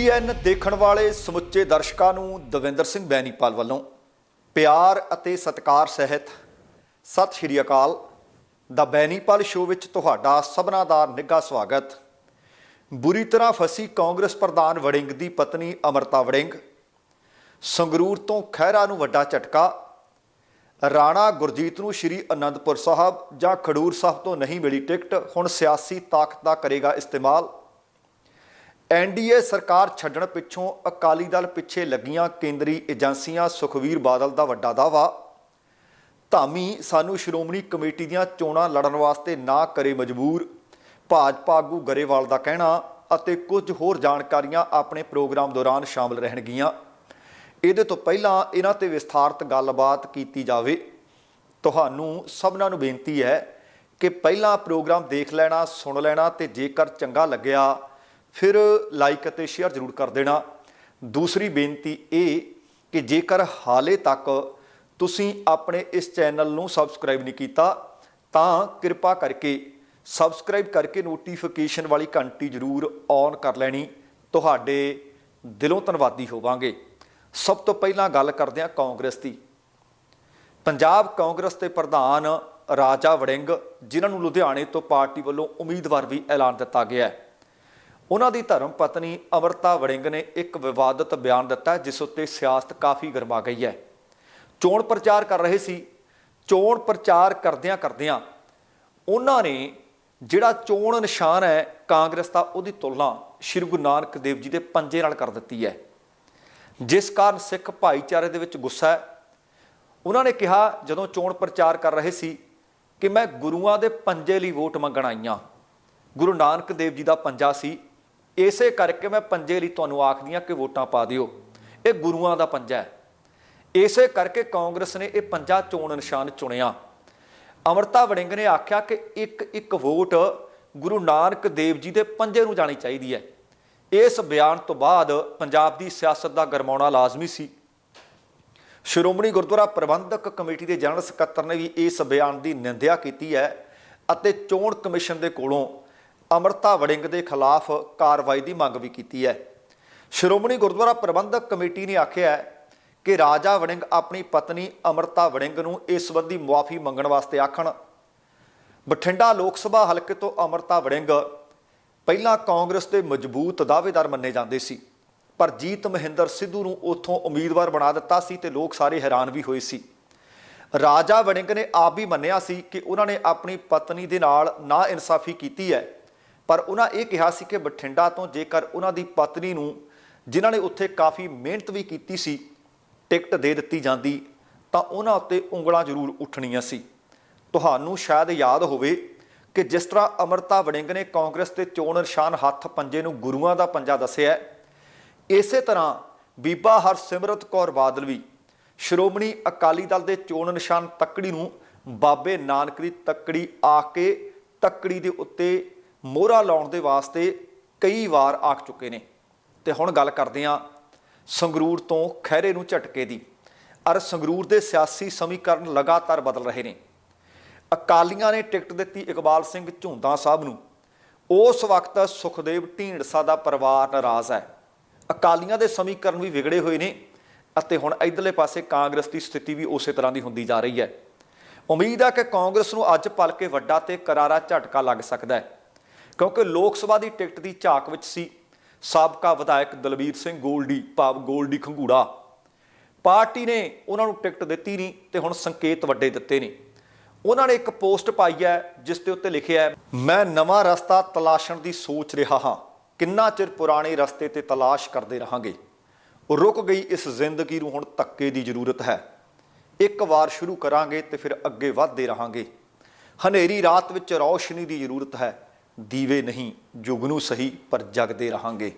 TBN ਦੇਖਣ ਵਾਲੇ ਸਮੁੱਚੇ ਦਰਸ਼ਕਾਂ ਨੂੰ ਦਵਿੰਦਰ ਸਿੰਘ ਬੈਨੀਪਾਲ ਵੱਲੋਂ ਪਿਆਰ ਅਤੇ ਸਤਿਕਾਰ ਸਹਿਤ ਸਤਿ ਸ਼੍ਰੀ ਅਕਾਲ। ਦਾ ਬੈਨੀਪਾਲ ਸ਼ੋਅ ਵਿੱਚ ਤੁਹਾਡਾ ਸਭਨਾਂ ਦਾ ਨਿੱਘਾ ਸਵਾਗਤ। ਬੁਰੀ ਤਰ੍ਹਾਂ ਫਸੀ ਕਾਂਗਰਸ ਪ੍ਰਧਾਨ ਵੜਿੰਗ ਦੀ ਪਤਨੀ ਅਮਰਤਾ ਵੜਿੰਗ, ਸੰਗਰੂਰ ਤੋਂ ਖਹਿਰਾ ਨੂੰ ਵੱਡਾ ਝਟਕਾ, ਰਾਣਾ ਗੁਰਜੀਤ ਨੂੰ ਸ਼੍ਰੀ ਅਨੰਦਪੁਰ ਸਾਹਿਬ ਜਾਂ ਖਡੂਰ ਸਾਹਿਬ ਤੋਂ ਨਹੀਂ ਮਿਲੀ ਟਿਕਟ, ਹੁਣ ਸਿਆਸੀ ਤਾਕਤ ਦਾ ਕਰੇਗਾ ਇਸਤੇਮਾਲ। ਐਨਡੀਏ ਸਰਕਾਰ ਛੱਡਣ ਪਿੱਛੋਂ ਅਕਾਲੀ ਦਲ ਪਿੱਛੇ ਲੱਗੀਆਂ ਕੇਂਦਰੀ ਏਜੰਸੀਆਂ ਸੁਖਵੀਰ ਬਾਦਲ ਦਾ ਵੱਡਾ ਦਾਵਾ ਧਾਮੀ ਸਾਨੂੰ ਸ਼੍ਰੋਮਣੀ ਕਮੇਟੀ ਦੀਆਂ ਚੋਣਾਂ ਲੜਨ ਵਾਸਤੇ ਨਾ ਕਰੇ ਮਜਬੂਰ, ਭਾਜਪਾ ਆਗੂ ਗਰੇਵਾਲ ਦਾ ਕਹਿਣਾ ਅਤੇ ਕੁਝ ਹੋਰ ਜਾਣਕਾਰੀਆਂ ਆਪਣੇ ਪ੍ਰੋਗਰਾਮ ਦੌਰਾਨ ਸ਼ਾਮਲ ਰਹਿਣਗੀਆਂ। ਇਹਦੇ ਤੋਂ ਪਹਿਲਾਂ ਇਹਨਾਂ ਤੇ ਵਿਸਥਾਰਤ ਗੱਲਬਾਤ ਕੀਤੀ ਜਾਵੇ। ਤੁਹਾਨੂੰ ਸਭਨਾਂ ਨੂੰ ਬੇਨਤੀ ਹੈ ਕਿ ਪਹਿਲਾਂ ਪ੍ਰੋਗਰਾਮ ਦੇਖ ਲੈਣਾ, ਸੁਣ ਲੈਣਾ ਤੇ ਜੇਕਰ ਚੰਗਾ ਲੱਗਿਆ ਫਿਰ ਲਾਈਕ ਅਤੇ ਸ਼ੇਅਰ ਜ਼ਰੂਰ ਕਰ ਦੇਣਾ। ਦੂਸਰੀ ਬੇਨਤੀ ਇਹ ਕਿ ਜੇਕਰ ਹਾਲੇ ਤੱਕ ਤੁਸੀਂ ਆਪਣੇ ਇਸ ਚੈਨਲ ਨੂੰ ਸਬਸਕ੍ਰਾਈਬ ਨਹੀਂ ਕੀਤਾ, ਤਾਂ ਕਿਰਪਾ ਕਰਕੇ ਸਬਸਕ੍ਰਾਈਬ ਕਰਕੇ ਨੋਟੀਫਿਕੇਸ਼ਨ ਵਾਲੀ ਘੰਟੀ ਜ਼ਰੂਰ ਔਨ ਕਰ ਲੈਣੀ। ਤੁਹਾਡੇ ਦਿਲੋਂ ਧੰਨਵਾਦੀ ਹੋਵਾਂਗੇ। ਸਭ ਤੋਂ ਪਹਿਲਾਂ ਗੱਲ ਕਰਦੇ ਹਾਂ ਕਾਂਗਰਸ ਦੀ। ਪੰਜਾਬ ਕਾਂਗਰਸ ਦੇ ਪ੍ਰਧਾਨ ਰਾਜਾ ਵੜਿੰਗ, ਜਿਨ੍ਹਾਂ ਨੂੰ ਲੁਧਿਆਣੇ ਤੋਂ ਪਾਰਟੀ ਵੱਲੋਂ ਉਮੀਦਵਾਰ ਵੀ ਐਲਾਨ ਦਿੱਤਾ ਗਿਆ ਹੈ। ਉਹਨਾਂ ਦੀ ਧਰਮ ਪਤਨੀ ਅਮਰਤਾ ਵੜਿੰਗ ਨੇ ਇੱਕ ਵਿਵਾਦਤ ਬਿਆਨ ਦਿੱਤਾ ਜਿਸ ਉੱਤੇ ਸਿਆਸਤ ਕਾਫੀ ਗਰਮਾ ਗਈ ਹੈ। ਚੋਣ ਪ੍ਰਚਾਰ ਕਰ ਰਹੇ ਸੀ। ਚੋਣ ਪ੍ਰਚਾਰ ਕਰਦਿਆਂ ਕਰਦਿਆਂ ਉਹਨਾਂ ਨੇ ਜਿਹੜਾ ਚੋਣ ਨਿਸ਼ਾਨ ਹੈ ਕਾਂਗਰਸ ਦਾ ਉਹਦੀ ਤੁਲਨਾ ਸ਼੍ਰੀ ਗੁਰੂ ਨਾਨਕ ਦੇਵ ਜੀ ਦੇ ਪੰਜੇ ਨਾਲ ਕਰ ਦਿੱਤੀ ਹੈ। ਜਿਸ ਕਾਰਨ ਸਿੱਖ ਭਾਈਚਾਰੇ ਦੇ ਵਿੱਚ ਗੁੱਸਾ ਹੈ। ਉਹਨਾਂ ਨੇ ਕਿਹਾ, ਜਦੋਂ ਚੋਣ ਪ੍ਰਚਾਰ ਕਰ ਰਹੇ ਸੀ ਕਿ ਮੈਂ ਗੁਰੂਆਂ ਦੇ ਪੰਜੇ ਲਈ ਵੋਟ ਮੰਗਣ ਆਈਆਂ ਗੁਰੂ ਨਾਨਕ ਦੇਵ ਜੀ ਦਾ ਪੰਜਾ ਸੀ। ਇਸੇ ਕਰਕੇ ਮੈਂ ਪੰਜੇ ਲਈ ਤੁਹਾਨੂੰ ਆਖਦੀਆਂ ਕਿ ਵੋਟਾਂ ਪਾ ਦਿਓ। ਇਹ ਗੁਰੂਆਂ ਦਾ ਪੰਜਾ ਹੈ। ਇਸੇ ਕਰਕੇ ਕਾਂਗਰਸ ਨੇ ਇਹ ਪੰਜਾ ਚੋਣ ਨਿਸ਼ਾਨ ਚੁਣਿਆ। ਅਮਰਤਾ ਵੜਿੰਗ ਨੇ ਆਖਿਆ ਕਿ ਇੱਕ ਇੱਕ ਵੋਟ ਗੁਰੂ ਨਾਨਕ ਦੇਵ ਜੀ ਦੇ ਪੰਜੇ ਨੂੰ ਜਾਣੀ ਚਾਹੀਦੀ ਹੈ। ਇਸ ਬਿਆਨ ਤੋਂ ਬਾਅਦ ਪੰਜਾਬ ਦੀ ਸਿਆਸਤ ਦਾ ਗਰਮਾਉਣਾ ਲਾਜ਼ਮੀ ਸੀ। ਸ਼੍ਰੋਮਣੀ ਗੁਰਦੁਆਰਾ ਪ੍ਰਬੰਧਕ ਕਮੇਟੀ ਦੇ ਜਨਰਲ ਸਕੱਤਰ ਨੇ ਵੀ ਇਸ ਬਿਆਨ ਦੀ ਨਿੰਦਿਆ ਕੀਤੀ ਹੈ ਅਤੇ ਚੋਣ ਕਮਿਸ਼ਨ ਦੇ ਕੋਲੋਂ ਅਮਰਤਾ ਵੜਿੰਗ ਦੇ ਖਿਲਾਫ ਕਾਰਵਾਈ ਦੀ ਮੰਗ ਵੀ ਕੀਤੀ ਹੈ। ਸ਼੍ਰੋਮਣੀ ਗੁਰਦੁਆਰਾ ਪ੍ਰਬੰਧਕ ਕਮੇਟੀ ਨੇ ਆਖਿਆ ਹੈ ਕਿ ਰਾਜਾ ਵੜਿੰਗ ਆਪਣੀ ਪਤਨੀ ਅਮਰਤਾ ਵੜਿੰਗ ਨੂੰ ਇਸ ਸੰਬੰਧੀ ਮੁਆਫੀ ਮੰਗਣ ਵਾਸਤੇ ਆਖਣ। ਬਠਿੰਡਾ ਲੋਕ ਸਭਾ ਹਲਕੇ ਤੋਂ ਅਮਰਤਾ ਵੜਿੰਗ ਪਹਿਲਾਂ ਕਾਂਗਰਸ ਦੇ ਮਜ਼ਬੂਤ ਦਾਅਵੇਦਾਰ ਮੰਨੇ ਜਾਂਦੇ ਸੀ, ਪਰ ਜੀਤ ਮਹਿੰਦਰ ਸਿੱਧੂ ਨੂੰ ਉੱਥੋਂ ਉਮੀਦਵਾਰ ਬਣਾ ਦਿੱਤਾ ਸੀ ਤੇ ਲੋਕ ਸਾਰੇ ਹੈਰਾਨ ਵੀ ਹੋਏ ਸੀ। ਰਾਜਾ ਵੜਿੰਗ ਨੇ ਆਪ ਵੀ ਮੰਨਿਆ ਸੀ ਕਿ ਉਹਨਾਂ ਨੇ ਆਪਣੀ ਪਤਨੀ ਦੇ ਨਾਲ ਨਾ ਇਨਸਾਫੀ ਕੀਤੀ ਹੈ। ਪਰ ਉਹਨਾਂ ਇਹ ਕਿਹਾ ਸੀ ਕਿ ਬਠਿੰਡਾ ਤੋਂ ਜੇਕਰ ਉਹਨਾਂ ਦੀ ਪਤਨੀ ਨੂੰ, ਜਿਨ੍ਹਾਂ ਨੇ ਉੱਥੇ ਕਾਫੀ ਮਿਹਨਤ ਵੀ ਕੀਤੀ ਸੀ, ਟਿਕਟ ਦੇ ਦਿੱਤੀ ਜਾਂਦੀ, ਤਾਂ ਉਹਨਾਂ ਉੱਤੇ ਉਂਗਲਾਂ ਜ਼ਰੂਰ ਉੱਠਣੀਆਂ ਸੀ। ਤੁਹਾਨੂੰ ਸ਼ਾਇਦ ਯਾਦ ਹੋਵੇ ਕਿ ਜਿਸ ਤਰ੍ਹਾਂ ਅਮਰਤਾ ਵੜਿੰਗ ਨੇ ਕਾਂਗਰਸ ਦੇ ਚੋਣ ਨਿਸ਼ਾਨ ਹੱਥ ਪੰਜੇ ਨੂੰ ਗੁਰੂਆਂ ਦਾ ਪੰਜਾ ਦੱਸਿਆ ਇਸੇ ਤਰ੍ਹਾਂ ਬੀਬਾ ਹਰਸਿਮਰਤ ਕੌਰ ਬਾਦਲ ਵੀ ਸ਼੍ਰੋਮਣੀ ਅਕਾਲੀ ਦਲ ਦੇ ਚੋਣ ਨਿਸ਼ਾਨ ਤੱਕੜੀ ਨੂੰ ਬਾਬੇ ਨਾਨਕ ਦੀ ਤੱਕੜੀ ਆ ਕੇ ਤੱਕੜੀ ਦੇ ਉੱਤੇ ਮੋਹਰਾ ਲਾਉਣ ਦੇ ਵਾਸਤੇ ਕਈ ਵਾਰ ਆਖ ਚੁੱਕੇ ਨੇ। ਤੇ ਹੁਣ ਗੱਲ ਕਰਦੇ ਹਾਂ ਸੰਗਰੂਰ ਤੋਂ ਖਹਿਰੇ ਨੂੰ ਝਟਕੇ ਦੀ। ਅਰ ਸੰਗਰੂਰ ਦੇ ਸਿਆਸੀ ਸਮੀਕਰਨ ਲਗਾਤਾਰ ਬਦਲ ਰਹੇ ਨੇ। ਅਕਾਲੀਆਂ ਨੇ ਟਿਕਟ ਦਿੱਤੀ ਇਕਬਾਲ ਸਿੰਘ ਝੁੰਦਾ ਸਾਹਿਬ ਨੂੰ। ਉਸ ਵਕਤ ਸੁਖਦੇਵ ਢੀਂਡਸਾ ਦਾ ਪਰਿਵਾਰ ਨਾਰਾਜ਼ ਹੈ। ਅਕਾਲੀਆਂ ਦੇ ਸਮੀਕਰਨ ਵੀ ਵਿਗੜੇ ਹੋਏ ਨੇ ਅਤੇ ਹੁਣ ਇਧਰਲੇ ਪਾਸੇ ਕਾਂਗਰਸ ਦੀ ਸਥਿਤੀ ਵੀ ਉਸੇ ਤਰ੍ਹਾਂ ਦੀ ਹੁੰਦੀ ਜਾ ਰਹੀ ਹੈ। ਉਮੀਦ ਹੈ ਕਿ ਕਾਂਗਰਸ ਨੂੰ ਅੱਜ ਪਲ ਕੇ ਵੱਡਾ ਤੇ ਕਰਾਰਾ ਝਟਕਾ ਲੱਗ ਸਕਦਾ ਹੈ। ਕਿਉਂਕਿ ਲੋਕ ਸਭਾ ਦੀ ਟਿਕਟ ਦੀ ਝਾਕ ਵਿੱਚ ਸੀ। ਸਾਬਕਾ ਵਿਧਾਇਕ ਦਲਬੀਰ ਸਿੰਘ ਗੋਲਡੀ, ਭਾਵ ਗੋਲਡੀ ਖੰਗੂੜਾ। ਪਾਰਟੀ ਨੇ ਉਹਨਾਂ ਨੂੰ ਟਿਕਟ ਦਿੱਤੀ ਨਹੀਂ ਤੇ ਹੁਣ ਸੰਕੇਤ ਵੱਡੇ ਦਿੱਤੇ ਨੇ। ਉਹਨਾਂ ਨੇ ਇੱਕ ਪੋਸਟ ਪਾਈ ਹੈ, ਜਿਸ ਦੇ ਉੱਤੇ ਲਿਖਿਆ ਹੈ, ਮੈਂ ਨਵਾਂ ਰਸਤਾ ਤਲਾਸ਼ਣ ਦੀ ਸੋਚ ਰਿਹਾ ਹਾਂ। ਕਿੰਨਾ ਚਿਰ ਪੁਰਾਣੇ ਰਸਤੇ ਤੇ ਤਲਾਸ਼ ਕਰਦੇ ਰਹਾਂਗੇ? ਰੁਕ ਗਈ ਇਸ ਜ਼ਿੰਦਗੀ ਨੂੰ ਹੁਣ ਧੱਕੇ ਦੀ ਜ਼ਰੂਰਤ ਹੈ। ਇੱਕ ਵਾਰ ਸ਼ੁਰੂ ਕਰਾਂਗੇ ਤੇ ਫਿਰ ਅੱਗੇ ਵਧਦੇ ਰਹਾਂਗੇ। ਹਨੇਰੀ ਰਾਤ ਵਿੱਚ ਰੌਸ਼ਨੀ ਦੀ ਜ਼ਰੂਰਤ ਹੈ। ਦੀਵੇ ਨਹੀਂ ਜੁਗਨੂ ਸਹੀ ਪਰ ਜਗਦੇ ਰਹਾਂਗੇ।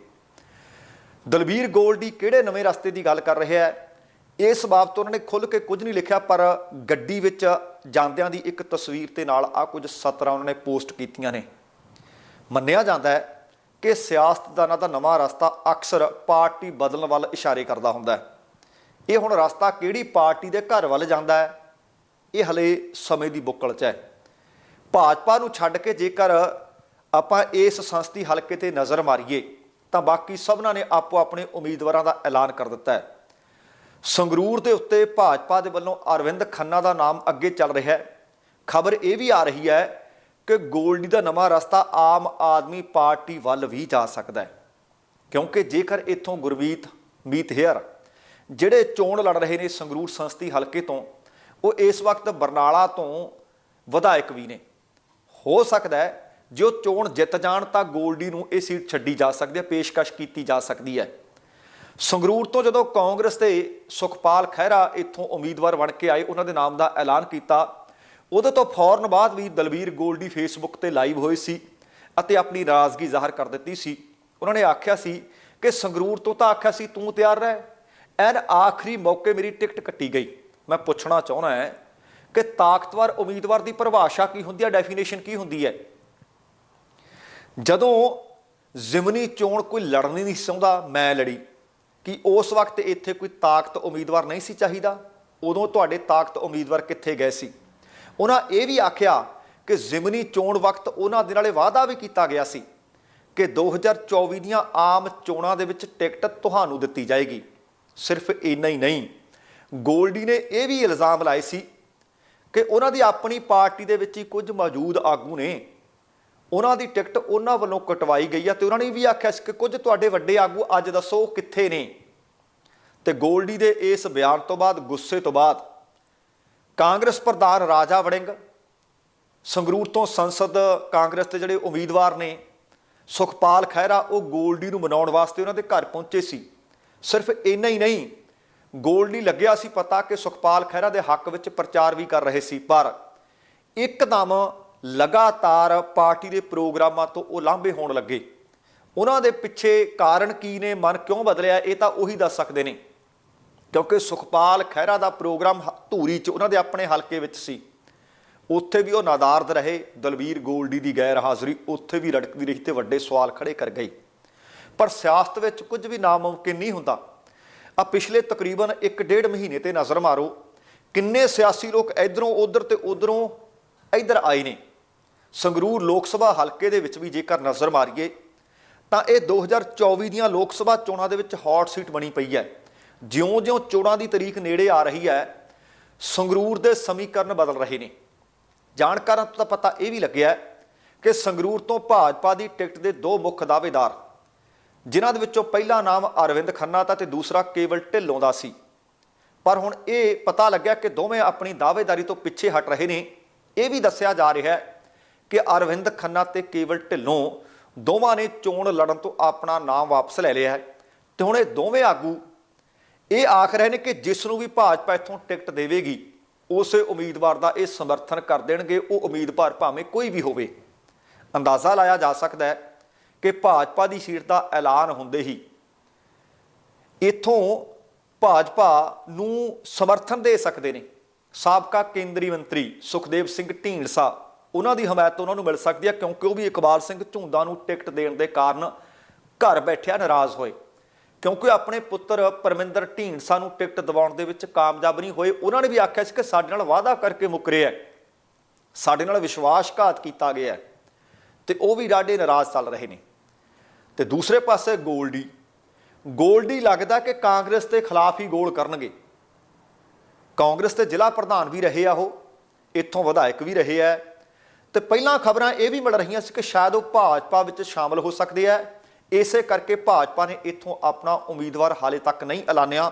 ਦਲਬੀਰ ਗੋਲਡੀ ਕਿਹੜੇ ਨਵੇਂ ਰਸਤੇ ਦੀ ਗੱਲ ਕਰ ਰਿਹਾ ਹੈ? ਇਸ ਬਾਬਤ ਉਹਨਾਂ ਨੇ ਖੁੱਲ ਕੇ ਕੁਝ ਨਹੀਂ ਲਿਖਿਆ, ਪਰ ਗੱਡੀ ਵਿੱਚ ਜਾਂਦਿਆਂ ਦੀ ਇੱਕ ਤਸਵੀਰ ਤੇ ਨਾਲ ਆ ਕੁਝ ਸਤਰਾਂ ਉਹਨਾਂ ਨੇ ਪੋਸਟ ਕੀਤੀਆਂ ਨੇ। ਮੰਨਿਆ ਜਾਂਦਾ ਹੈ ਕਿ ਸਿਆਸਤਦਾਨਾਂ ਦਾ ਨਵਾਂ ਰਸਤਾ ਅਕਸਰ ਪਾਰਟੀ ਬਦਲਣ ਵੱਲ ਇਸ਼ਾਰੇ ਕਰਦਾ ਹੁੰਦਾ ਹੈ। ਇਹ ਹੁਣ ਰਸਤਾ ਕਿਹੜੀ ਪਾਰਟੀ ਦੇ ਘਰ ਵੱਲ ਜਾਂਦਾ ਹੈ? ਇਹ ਹਲੇ ਸਮੇਂ ਦੀ ਬੁੱਕਲ 'ਚ ਹੈ। ਭਾਜਪਾ ਨੂੰ ਛੱਡ ਕੇ ਜੇਕਰ ਆਪਾਂ ਇਸ ਸੰਸਦੀ ਹਲਕੇ ਤੇ ਨਜ਼ਰ ਮਾਰੀਏ, ਤਾਂ ਬਾਕੀ ਸਭਨਾਂ ਨੇ ਆਪੋ ਆਪਣੇ ਉਮੀਦਵਾਰਾਂ ਦਾ ਐਲਾਨ ਕਰ ਦਿੱਤਾ ਹੈ। ਸੰਗਰੂਰ ਦੇ ਉੱਤੇ ਭਾਜਪਾ ਦੇ ਵੱਲੋਂ ਅਰਵਿੰਦ ਖੰਨਾ ਦਾ ਨਾਮ ਅੱਗੇ ਚੱਲ ਰਿਹਾ ਹੈ। ਖਬਰ ਇਹ ਵੀ ਆ ਰਹੀ ਹੈ ਕਿ ਗੋਲਡੀ ਦਾ ਨਵਾਂ ਰਸਤਾ ਆਮ ਆਦਮੀ ਪਾਰਟੀ ਵੱਲ ਵੀ ਜਾ ਸਕਦਾ ਹੈ, ਕਿਉਂਕਿ ਜੇਕਰ ਇੱਥੋਂ ਗੁਰਮੀਤ, ਮੀਤ ਹੇਅਰ ਜਿਹੜੇ ਚੋਣ ਲੜ ਰਹੇ ਨੇ ਸੰਗਰੂਰ ਸੰਸਦੀ ਹਲਕੇ ਤੋਂ, ਉਹ ਇਸ ਵਕਤ ਬਰਨਾਲਾ ਤੋਂ ਵਿਧਾਇਕ ਵੀ ਨੇ। ਹੋ ਸਕਦਾ ਹੈ ਜੇ ਉਹ ਚੋਣ ਜਿੱਤ ਜਾਣ ਤਾਂ ਗੋਲਡੀ ਨੂੰ ਇਹ ਸੀਟ ਛੱਡੀ ਜਾ ਸਕਦੀ ਹੈ, ਪੇਸ਼ਕਸ਼ ਕੀਤੀ ਜਾ ਸਕਦੀ ਹੈ। ਸੰਗਰੂਰ ਤੋਂ ਜਦੋਂ ਕਾਂਗਰਸ ਦੇ ਸੁਖਪਾਲ ਖਹਿਰਾ ਇੱਥੋਂ ਉਮੀਦਵਾਰ ਬਣ ਕੇ ਆਏ, ਉਹਨਾਂ ਦੇ ਨਾਮ ਦਾ ਐਲਾਨ ਕੀਤਾ, ਉਹਦੇ ਤੋਂ ਫੌਰਨ ਬਾਅਦ ਵੀ ਦਲਵੀਰ ਗੋਲਡੀ ਫੇਸਬੁੱਕ ਤੇ ਲਾਈਵ ਹੋਏ ਸੀ ਅਤੇ ਆਪਣੀ ਨਾਰਾਜ਼ਗੀ ਜ਼ਾਹਰ ਕਰ ਦਿੱਤੀ ਸੀ। ਉਹਨਾਂ ਨੇ ਆਖਿਆ ਸੀ ਕਿ ਸੰਗਰੂਰ ਤੋਂ ਤਾਂ ਆਖਿਆ ਸੀ, ਤੂੰ ਤਿਆਰ ਰਹਿ। ਐਨ ਆਖਰੀ ਮੌਕੇ ਮੇਰੀ ਟਿਕਟ ਕੱਟੀ ਗਈ। ਮੈਂ ਪੁੱਛਣਾ ਚਾਹੁੰਦਾ ਹਾਂ ਕਿ ਤਾਕਤਵਰ ਉਮੀਦਵਾਰ ਦੀ ਪਰਿਭਾਸ਼ਾ ਕੀ ਹੁੰਦੀ ਹੈ, ਡੈਫੀਨੇਸ਼ਨ ਕੀ ਹੁੰਦੀ ਹੈ? ਜਦੋਂ ਜ਼ਿਮਨੀ ਚੋਣ ਕੋਈ ਲੜਨੀ ਨਹੀਂ ਚਾਹੁੰਦਾ, ਮੈਂ ਲੜੀ। ਕਿ ਉਸ ਵਕਤ ਇੱਥੇ ਕੋਈ ਤਾਕਤ ਉਮੀਦਵਾਰ ਨਹੀਂ ਸੀ ਚਾਹੀਦਾ? ਉਦੋਂ ਤੁਹਾਡੇ ਤਾਕਤ ਉਮੀਦਵਾਰ ਕਿੱਥੇ ਗਏ ਸੀ? ਉਹਨਾਂ ਇਹ ਵੀ ਆਖਿਆ ਕਿ ਜ਼ਿਮਨੀ ਚੋਣ ਵਕਤ ਉਹਨਾਂ ਦੇ ਨਾਲੇ ਵਾਅਦਾ ਵੀ ਕੀਤਾ ਗਿਆ ਸੀ ਕਿ 2024 ਦੀਆਂ ਆਮ ਚੋਣਾਂ ਦੇ ਵਿੱਚ ਟਿਕਟ ਤੁਹਾਨੂੰ ਦਿੱਤੀ ਜਾਏਗੀ। ਸਿਰਫ ਇੰਨਾ ਹੀ ਨਹੀਂ, ਗੋਲਡੀ ਨੇ ਇਹ ਵੀ ਇਲਜ਼ਾਮ ਲਾਏ ਸੀ ਕਿ ਉਹਨਾਂ ਦੀ ਆਪਣੀ ਪਾਰਟੀ ਦੇ ਵਿੱਚ ਹੀ ਕੁਝ ਮੌਜੂਦ ਆਗੂ ਨੇ ਉਹਨਾਂ ਦੀ ਟਿਕਟ ਉਹਨਾਂ ਵੱਲੋਂ ਕਟਵਾਈ ਗਈ ਹੈ ਤੇ ਉਹਨਾਂ ਨੇ ਵੀ ਆਖਿਆ ਸੀ ਕਿ ਕੁਝ ਤੁਹਾਡੇ ਵੱਡੇ ਆਗੂ ਅੱਜ ਦੱਸੋ ਉਹ ਕਿੱਥੇ ਨੇ। ਤੇ ਗੋਲਡੀ ਦੇ ਇਸ ਬਿਆਨ ਤੋਂ ਬਾਅਦ, ਗੁੱਸੇ ਤੋਂ ਬਾਅਦ ਕਾਂਗਰਸ ਪ੍ਰਧਾਨ ਰਾਜਾ ਵੜਿੰਗ, ਸੰਗਰੂਰ ਤੋਂ ਸੰਸਦ ਕਾਂਗਰਸ ਦੇ ਜਿਹੜੇ ਉਮੀਦਵਾਰ ਨੇ, ਸੁਖਪਾਲ ਖਹਿਰਾ, ਉਹ ਗੋਲਡੀ ਨੂੰ ਮਨਾਉਣ ਵਾਸਤੇ ਉਹਨਾਂ ਦੇ ਘਰ ਪਹੁੰਚੇ ਸੀ। ਸਿਰਫ ਇੰਨਾ ਹੀ ਨਹੀਂ, ਗੋਲਡੀ ਲੱਗਿਆ ਸੀ ਪਤਾ ਕਿ ਸੁਖਪਾਲ ਖਹਿਰਾ ਦੇ ਹੱਕ ਵਿੱਚ ਪ੍ਰਚਾਰ ਵੀ ਕਰ ਰਹੇ ਸੀ, ਪਰ ਇੱਕਦਮ ਲਗਾਤਾਰ ਪਾਰਟੀ ਦੇ ਪ੍ਰੋਗਰਾਮਾਂ ਤੋਂ ਉਹ ਲਾਂਭੇ ਹੋਣ ਲੱਗੇ। ਉਹਨਾਂ ਦੇ ਪਿੱਛੇ ਕਾਰਨ ਕੀ ਨੇ, ਮਨ ਕਿਉਂ ਬਦਲਿਆ, ਇਹ ਤਾਂ ਉਹੀ ਦੱਸ ਸਕਦੇ ਨੇ। ਕਿਉਂਕਿ ਸੁਖਪਾਲ ਖਹਿਰਾ ਦਾ ਪ੍ਰੋਗਰਾਮ ਹ- ਧੂਰੀ ਚ ਉਹਨਾਂ ਦੇ ਆਪਣੇ ਹਲਕੇ ਵਿੱਚ ਸੀ। ਉੱਥੇ ਵੀ ਉਹ ਨਾਦਾਰਦ ਰਹੇ, ਦਲਵੀਰ ਗੋਲਡੀ ਦੀ ਗੈਰ ਹਾਜ਼ਰੀ, ਉੱਥੇ ਵੀ ਰੜਕਦੀ ਰਹੀ ਤੇ ਵੱਡੇ ਸਵਾਲ ਖੜੇ ਕਰ ਗਈ। ਪਰ ਸਿਆਸਤ ਵਿੱਚ ਕੁਝ ਵੀ ਨਾਮੁਮਕਿਨ ਨਹੀਂ ਹੁੰਦਾ। ਆ ਪਿਛਲੇ ਤਕਰੀਬਨ 1.5 ਮਹੀਨੇ ਤੇ ਨਜ਼ਰ ਮਾਰੋ, ਕਿੰਨੇ ਸਿਆਸੀ ਲੋਕ ਇਧਰੋਂ ਉਧਰ ਤੇ ਉਧਰੋਂ ਇਧਰ ਆਏ ਨੇ। ਸੰਗਰੂਰ ਲੋਕ ਸਭਾ ਹਲਕੇ ਦੇ ਵਿੱਚ ਵੀ ਜੇਕਰ ਨਜ਼ਰ ਮਾਰੀਏ, ਤਾਂ ਇਹ 2024 ਦੀਆਂ ਲੋਕ ਸਭਾ ਚੋਣਾਂ ਦੇ ਵਿੱਚ ਹੌਟ ਸੀਟ ਬਣੀ ਪਈ ਹੈ। ਜਿਉਂ-ਜਿਉਂ ਚੋਣਾਂ ਦੀ ਤਰੀਕ ਨੇੜੇ ਆ ਰਹੀ ਹੈ, ਸੰਗਰੂਰ ਦੇ ਸਮੀਕਰਨ ਬਦਲ ਰਹੇ ਨੇ। ਜਾਣਕਾਰਾਂ ਤੋਂ ਤਾਂ ਪਤਾ ਇਹ ਵੀ ਲੱਗਿਆ ਕਿ ਸੰਗਰੂਰ ਤੋਂ ਭਾਜਪਾ ਦੀ ਟਿਕਟ ਦੇ ਦੋ ਮੁੱਖ ਦਾਅਵੇਦਾਰ, ਜਿਨ੍ਹਾਂ ਦੇ ਵਿੱਚੋਂ ਪਹਿਲਾ ਨਾਮ ਅਰਵਿੰਦ ਖੰਨਾ ਦਾ ਤੇ ਦੂਸਰਾ ਕੇਵਲ ਢਿੱਲੋਂ ਦਾ ਸੀ। ਪਰ ਹੁਣ ਇਹ ਪਤਾ ਲੱਗਿਆ ਕਿ ਦੋਵੇਂ ਆਪਣੀ ਦਾਅਵੇਦਾਰੀ ਤੋਂ ਪਿੱਛੇ ਹਟ ਰਹੇ ਨੇ। ਇਹ ਵੀ ਦੱਸਿਆ ਜਾ ਰਿਹਾ ਹੈ ਕਿ ਅਰਵਿੰਦ ਖੰਨਾ ਤੇ ਕੇਵਲ ਢਿੱਲੋਂ ਦੋਵਾਂ ਨੇ ਚੋਣ ਲੜਨ ਤੋਂ ਆਪਣਾ ਨਾਮ ਵਾਪਸ ਲੈ ਲਿਆ ਹੈ। ਤੇ ਹੁਣ ਇਹ ਦੋਵੇਂ ਆਗੂ ਇਹ ਆਖ ਰਹੇ ਨੇ ਕਿ ਜਿਸ ਨੂੰ ਵੀ ਭਾਜਪਾ ਇੱਥੋਂ ਟਿਕਟ ਦੇਵੇਗੀ, ਉਸੇ ਉਮੀਦਵਾਰ ਦਾ ਇਹ ਸਮਰਥਨ ਕਰ ਦੇਣਗੇ, ਉਹ ਉਮੀਦਵਾਰ ਭਾਵੇਂ ਕੋਈ ਵੀ ਹੋਵੇ। ਅੰਦਾਜ਼ਾ ਲਾਇਆ ਜਾ ਸਕਦਾ ਹੈ ਕਿ ਭਾਜਪਾ ਦੀ ਸੀਟ ਦਾ ਐਲਾਨ ਹੁੰਦੇ ਹੀ ਇੱਥੋਂ ਭਾਜਪਾ ਨੂੰ ਸਮਰਥਨ ਦੇ ਸਕਦੇ ਨੇ। ਸਾਬਕਾ ਕੇਂਦਰੀ ਮੰਤਰੀ ਸੁਖਦੇਵ ਸਿੰਘ ਢੀਂਡਸਾ ਉਹਨਾਂ ਦੀ ਹਮਾਇਤ ਉਹਨਾਂ ਨੂੰ ਮਿਲ ਸਕਦੀ ਹੈ ਕਿਉਂਕਿ ਉਹ ਵੀ ਇਕਬਾਲ ਸਿੰਘ ਝੁੰਦਾ ਨੂੰ ਟਿਕਟ ਦੇਣ ਦੇ ਕਾਰਨ ਘਰ ਬੈਠਿਆ ਨਾਰਾਜ਼ ਹੋਏ ਕਿਉਂਕਿ ਆਪਣੇ ਪੁੱਤਰ ਪਰਮਿੰਦਰ ਢੀਂਡਸਾ ਨੂੰ ਟਿਕਟ ਦਿਵਾਉਣ ਦੇ ਵਿੱਚ ਕਾਮਯਾਬ ਨਹੀਂ ਹੋਏ, ਉਹਨਾਂ ਨੇ ਵੀ ਆਖਿਆ ਸੀ ਕਿ ਸਾਡੇ ਨਾਲ ਵਾਅਦਾ ਕਰਕੇ ਮੁੱਕਰਿਆ ਹੈ। ਸਾਡੇ ਨਾਲ ਵਿਸ਼ਵਾਸਘਾਤ ਕੀਤਾ ਗਿਆ ਹੈ। ਤੇ ਉਹ ਵੀ ਡਾਢੇ ਨਾਰਾਜ਼ ਚੱਲ ਰਹੇ ਨੇ ਤੇ ਦੂਸਰੇ ਪਾਸੇ ਗੋਲਡੀ ਗੋਲਡੀ ਲੱਗਦਾ ਕਿ ਕਾਂਗਰਸ ਦੇ ਖਿਲਾਫ ਹੀ ਗੋਲ ਕਰਨਗੇ ਕਾਂਗਰਸ ਦੇ ਜ਼ਿਲ੍ਹਾ ਪ੍ਰਧਾਨ ਵੀ ਰਹੇ ਆ ਉਹ, ਇੱਥੋਂ ਵਿਧਾਇਕ ਵੀ ਰਹੇ ਆ ਤੇ ਪਹਿਲਾਂ ਖਬਰਾਂ ਇਹ ਵੀ ਮਿਲ ਰਹੀਆਂ ਸੀ ਕਿ ਸ਼ਾਇਦ ਉਹ ਭਾਜਪਾ ਵਿੱਚ ਸ਼ਾਮਲ ਹੋ ਸਕਦੇ ਆ। ਇਸੇ ਕਰਕੇ ਭਾਜਪਾ ਨੇ ਇੱਥੋਂ ਆਪਣਾ ਉਮੀਦਵਾਰ ਹਾਲੇ ਤੱਕ ਨਹੀਂ ਐਲਾਨਿਆ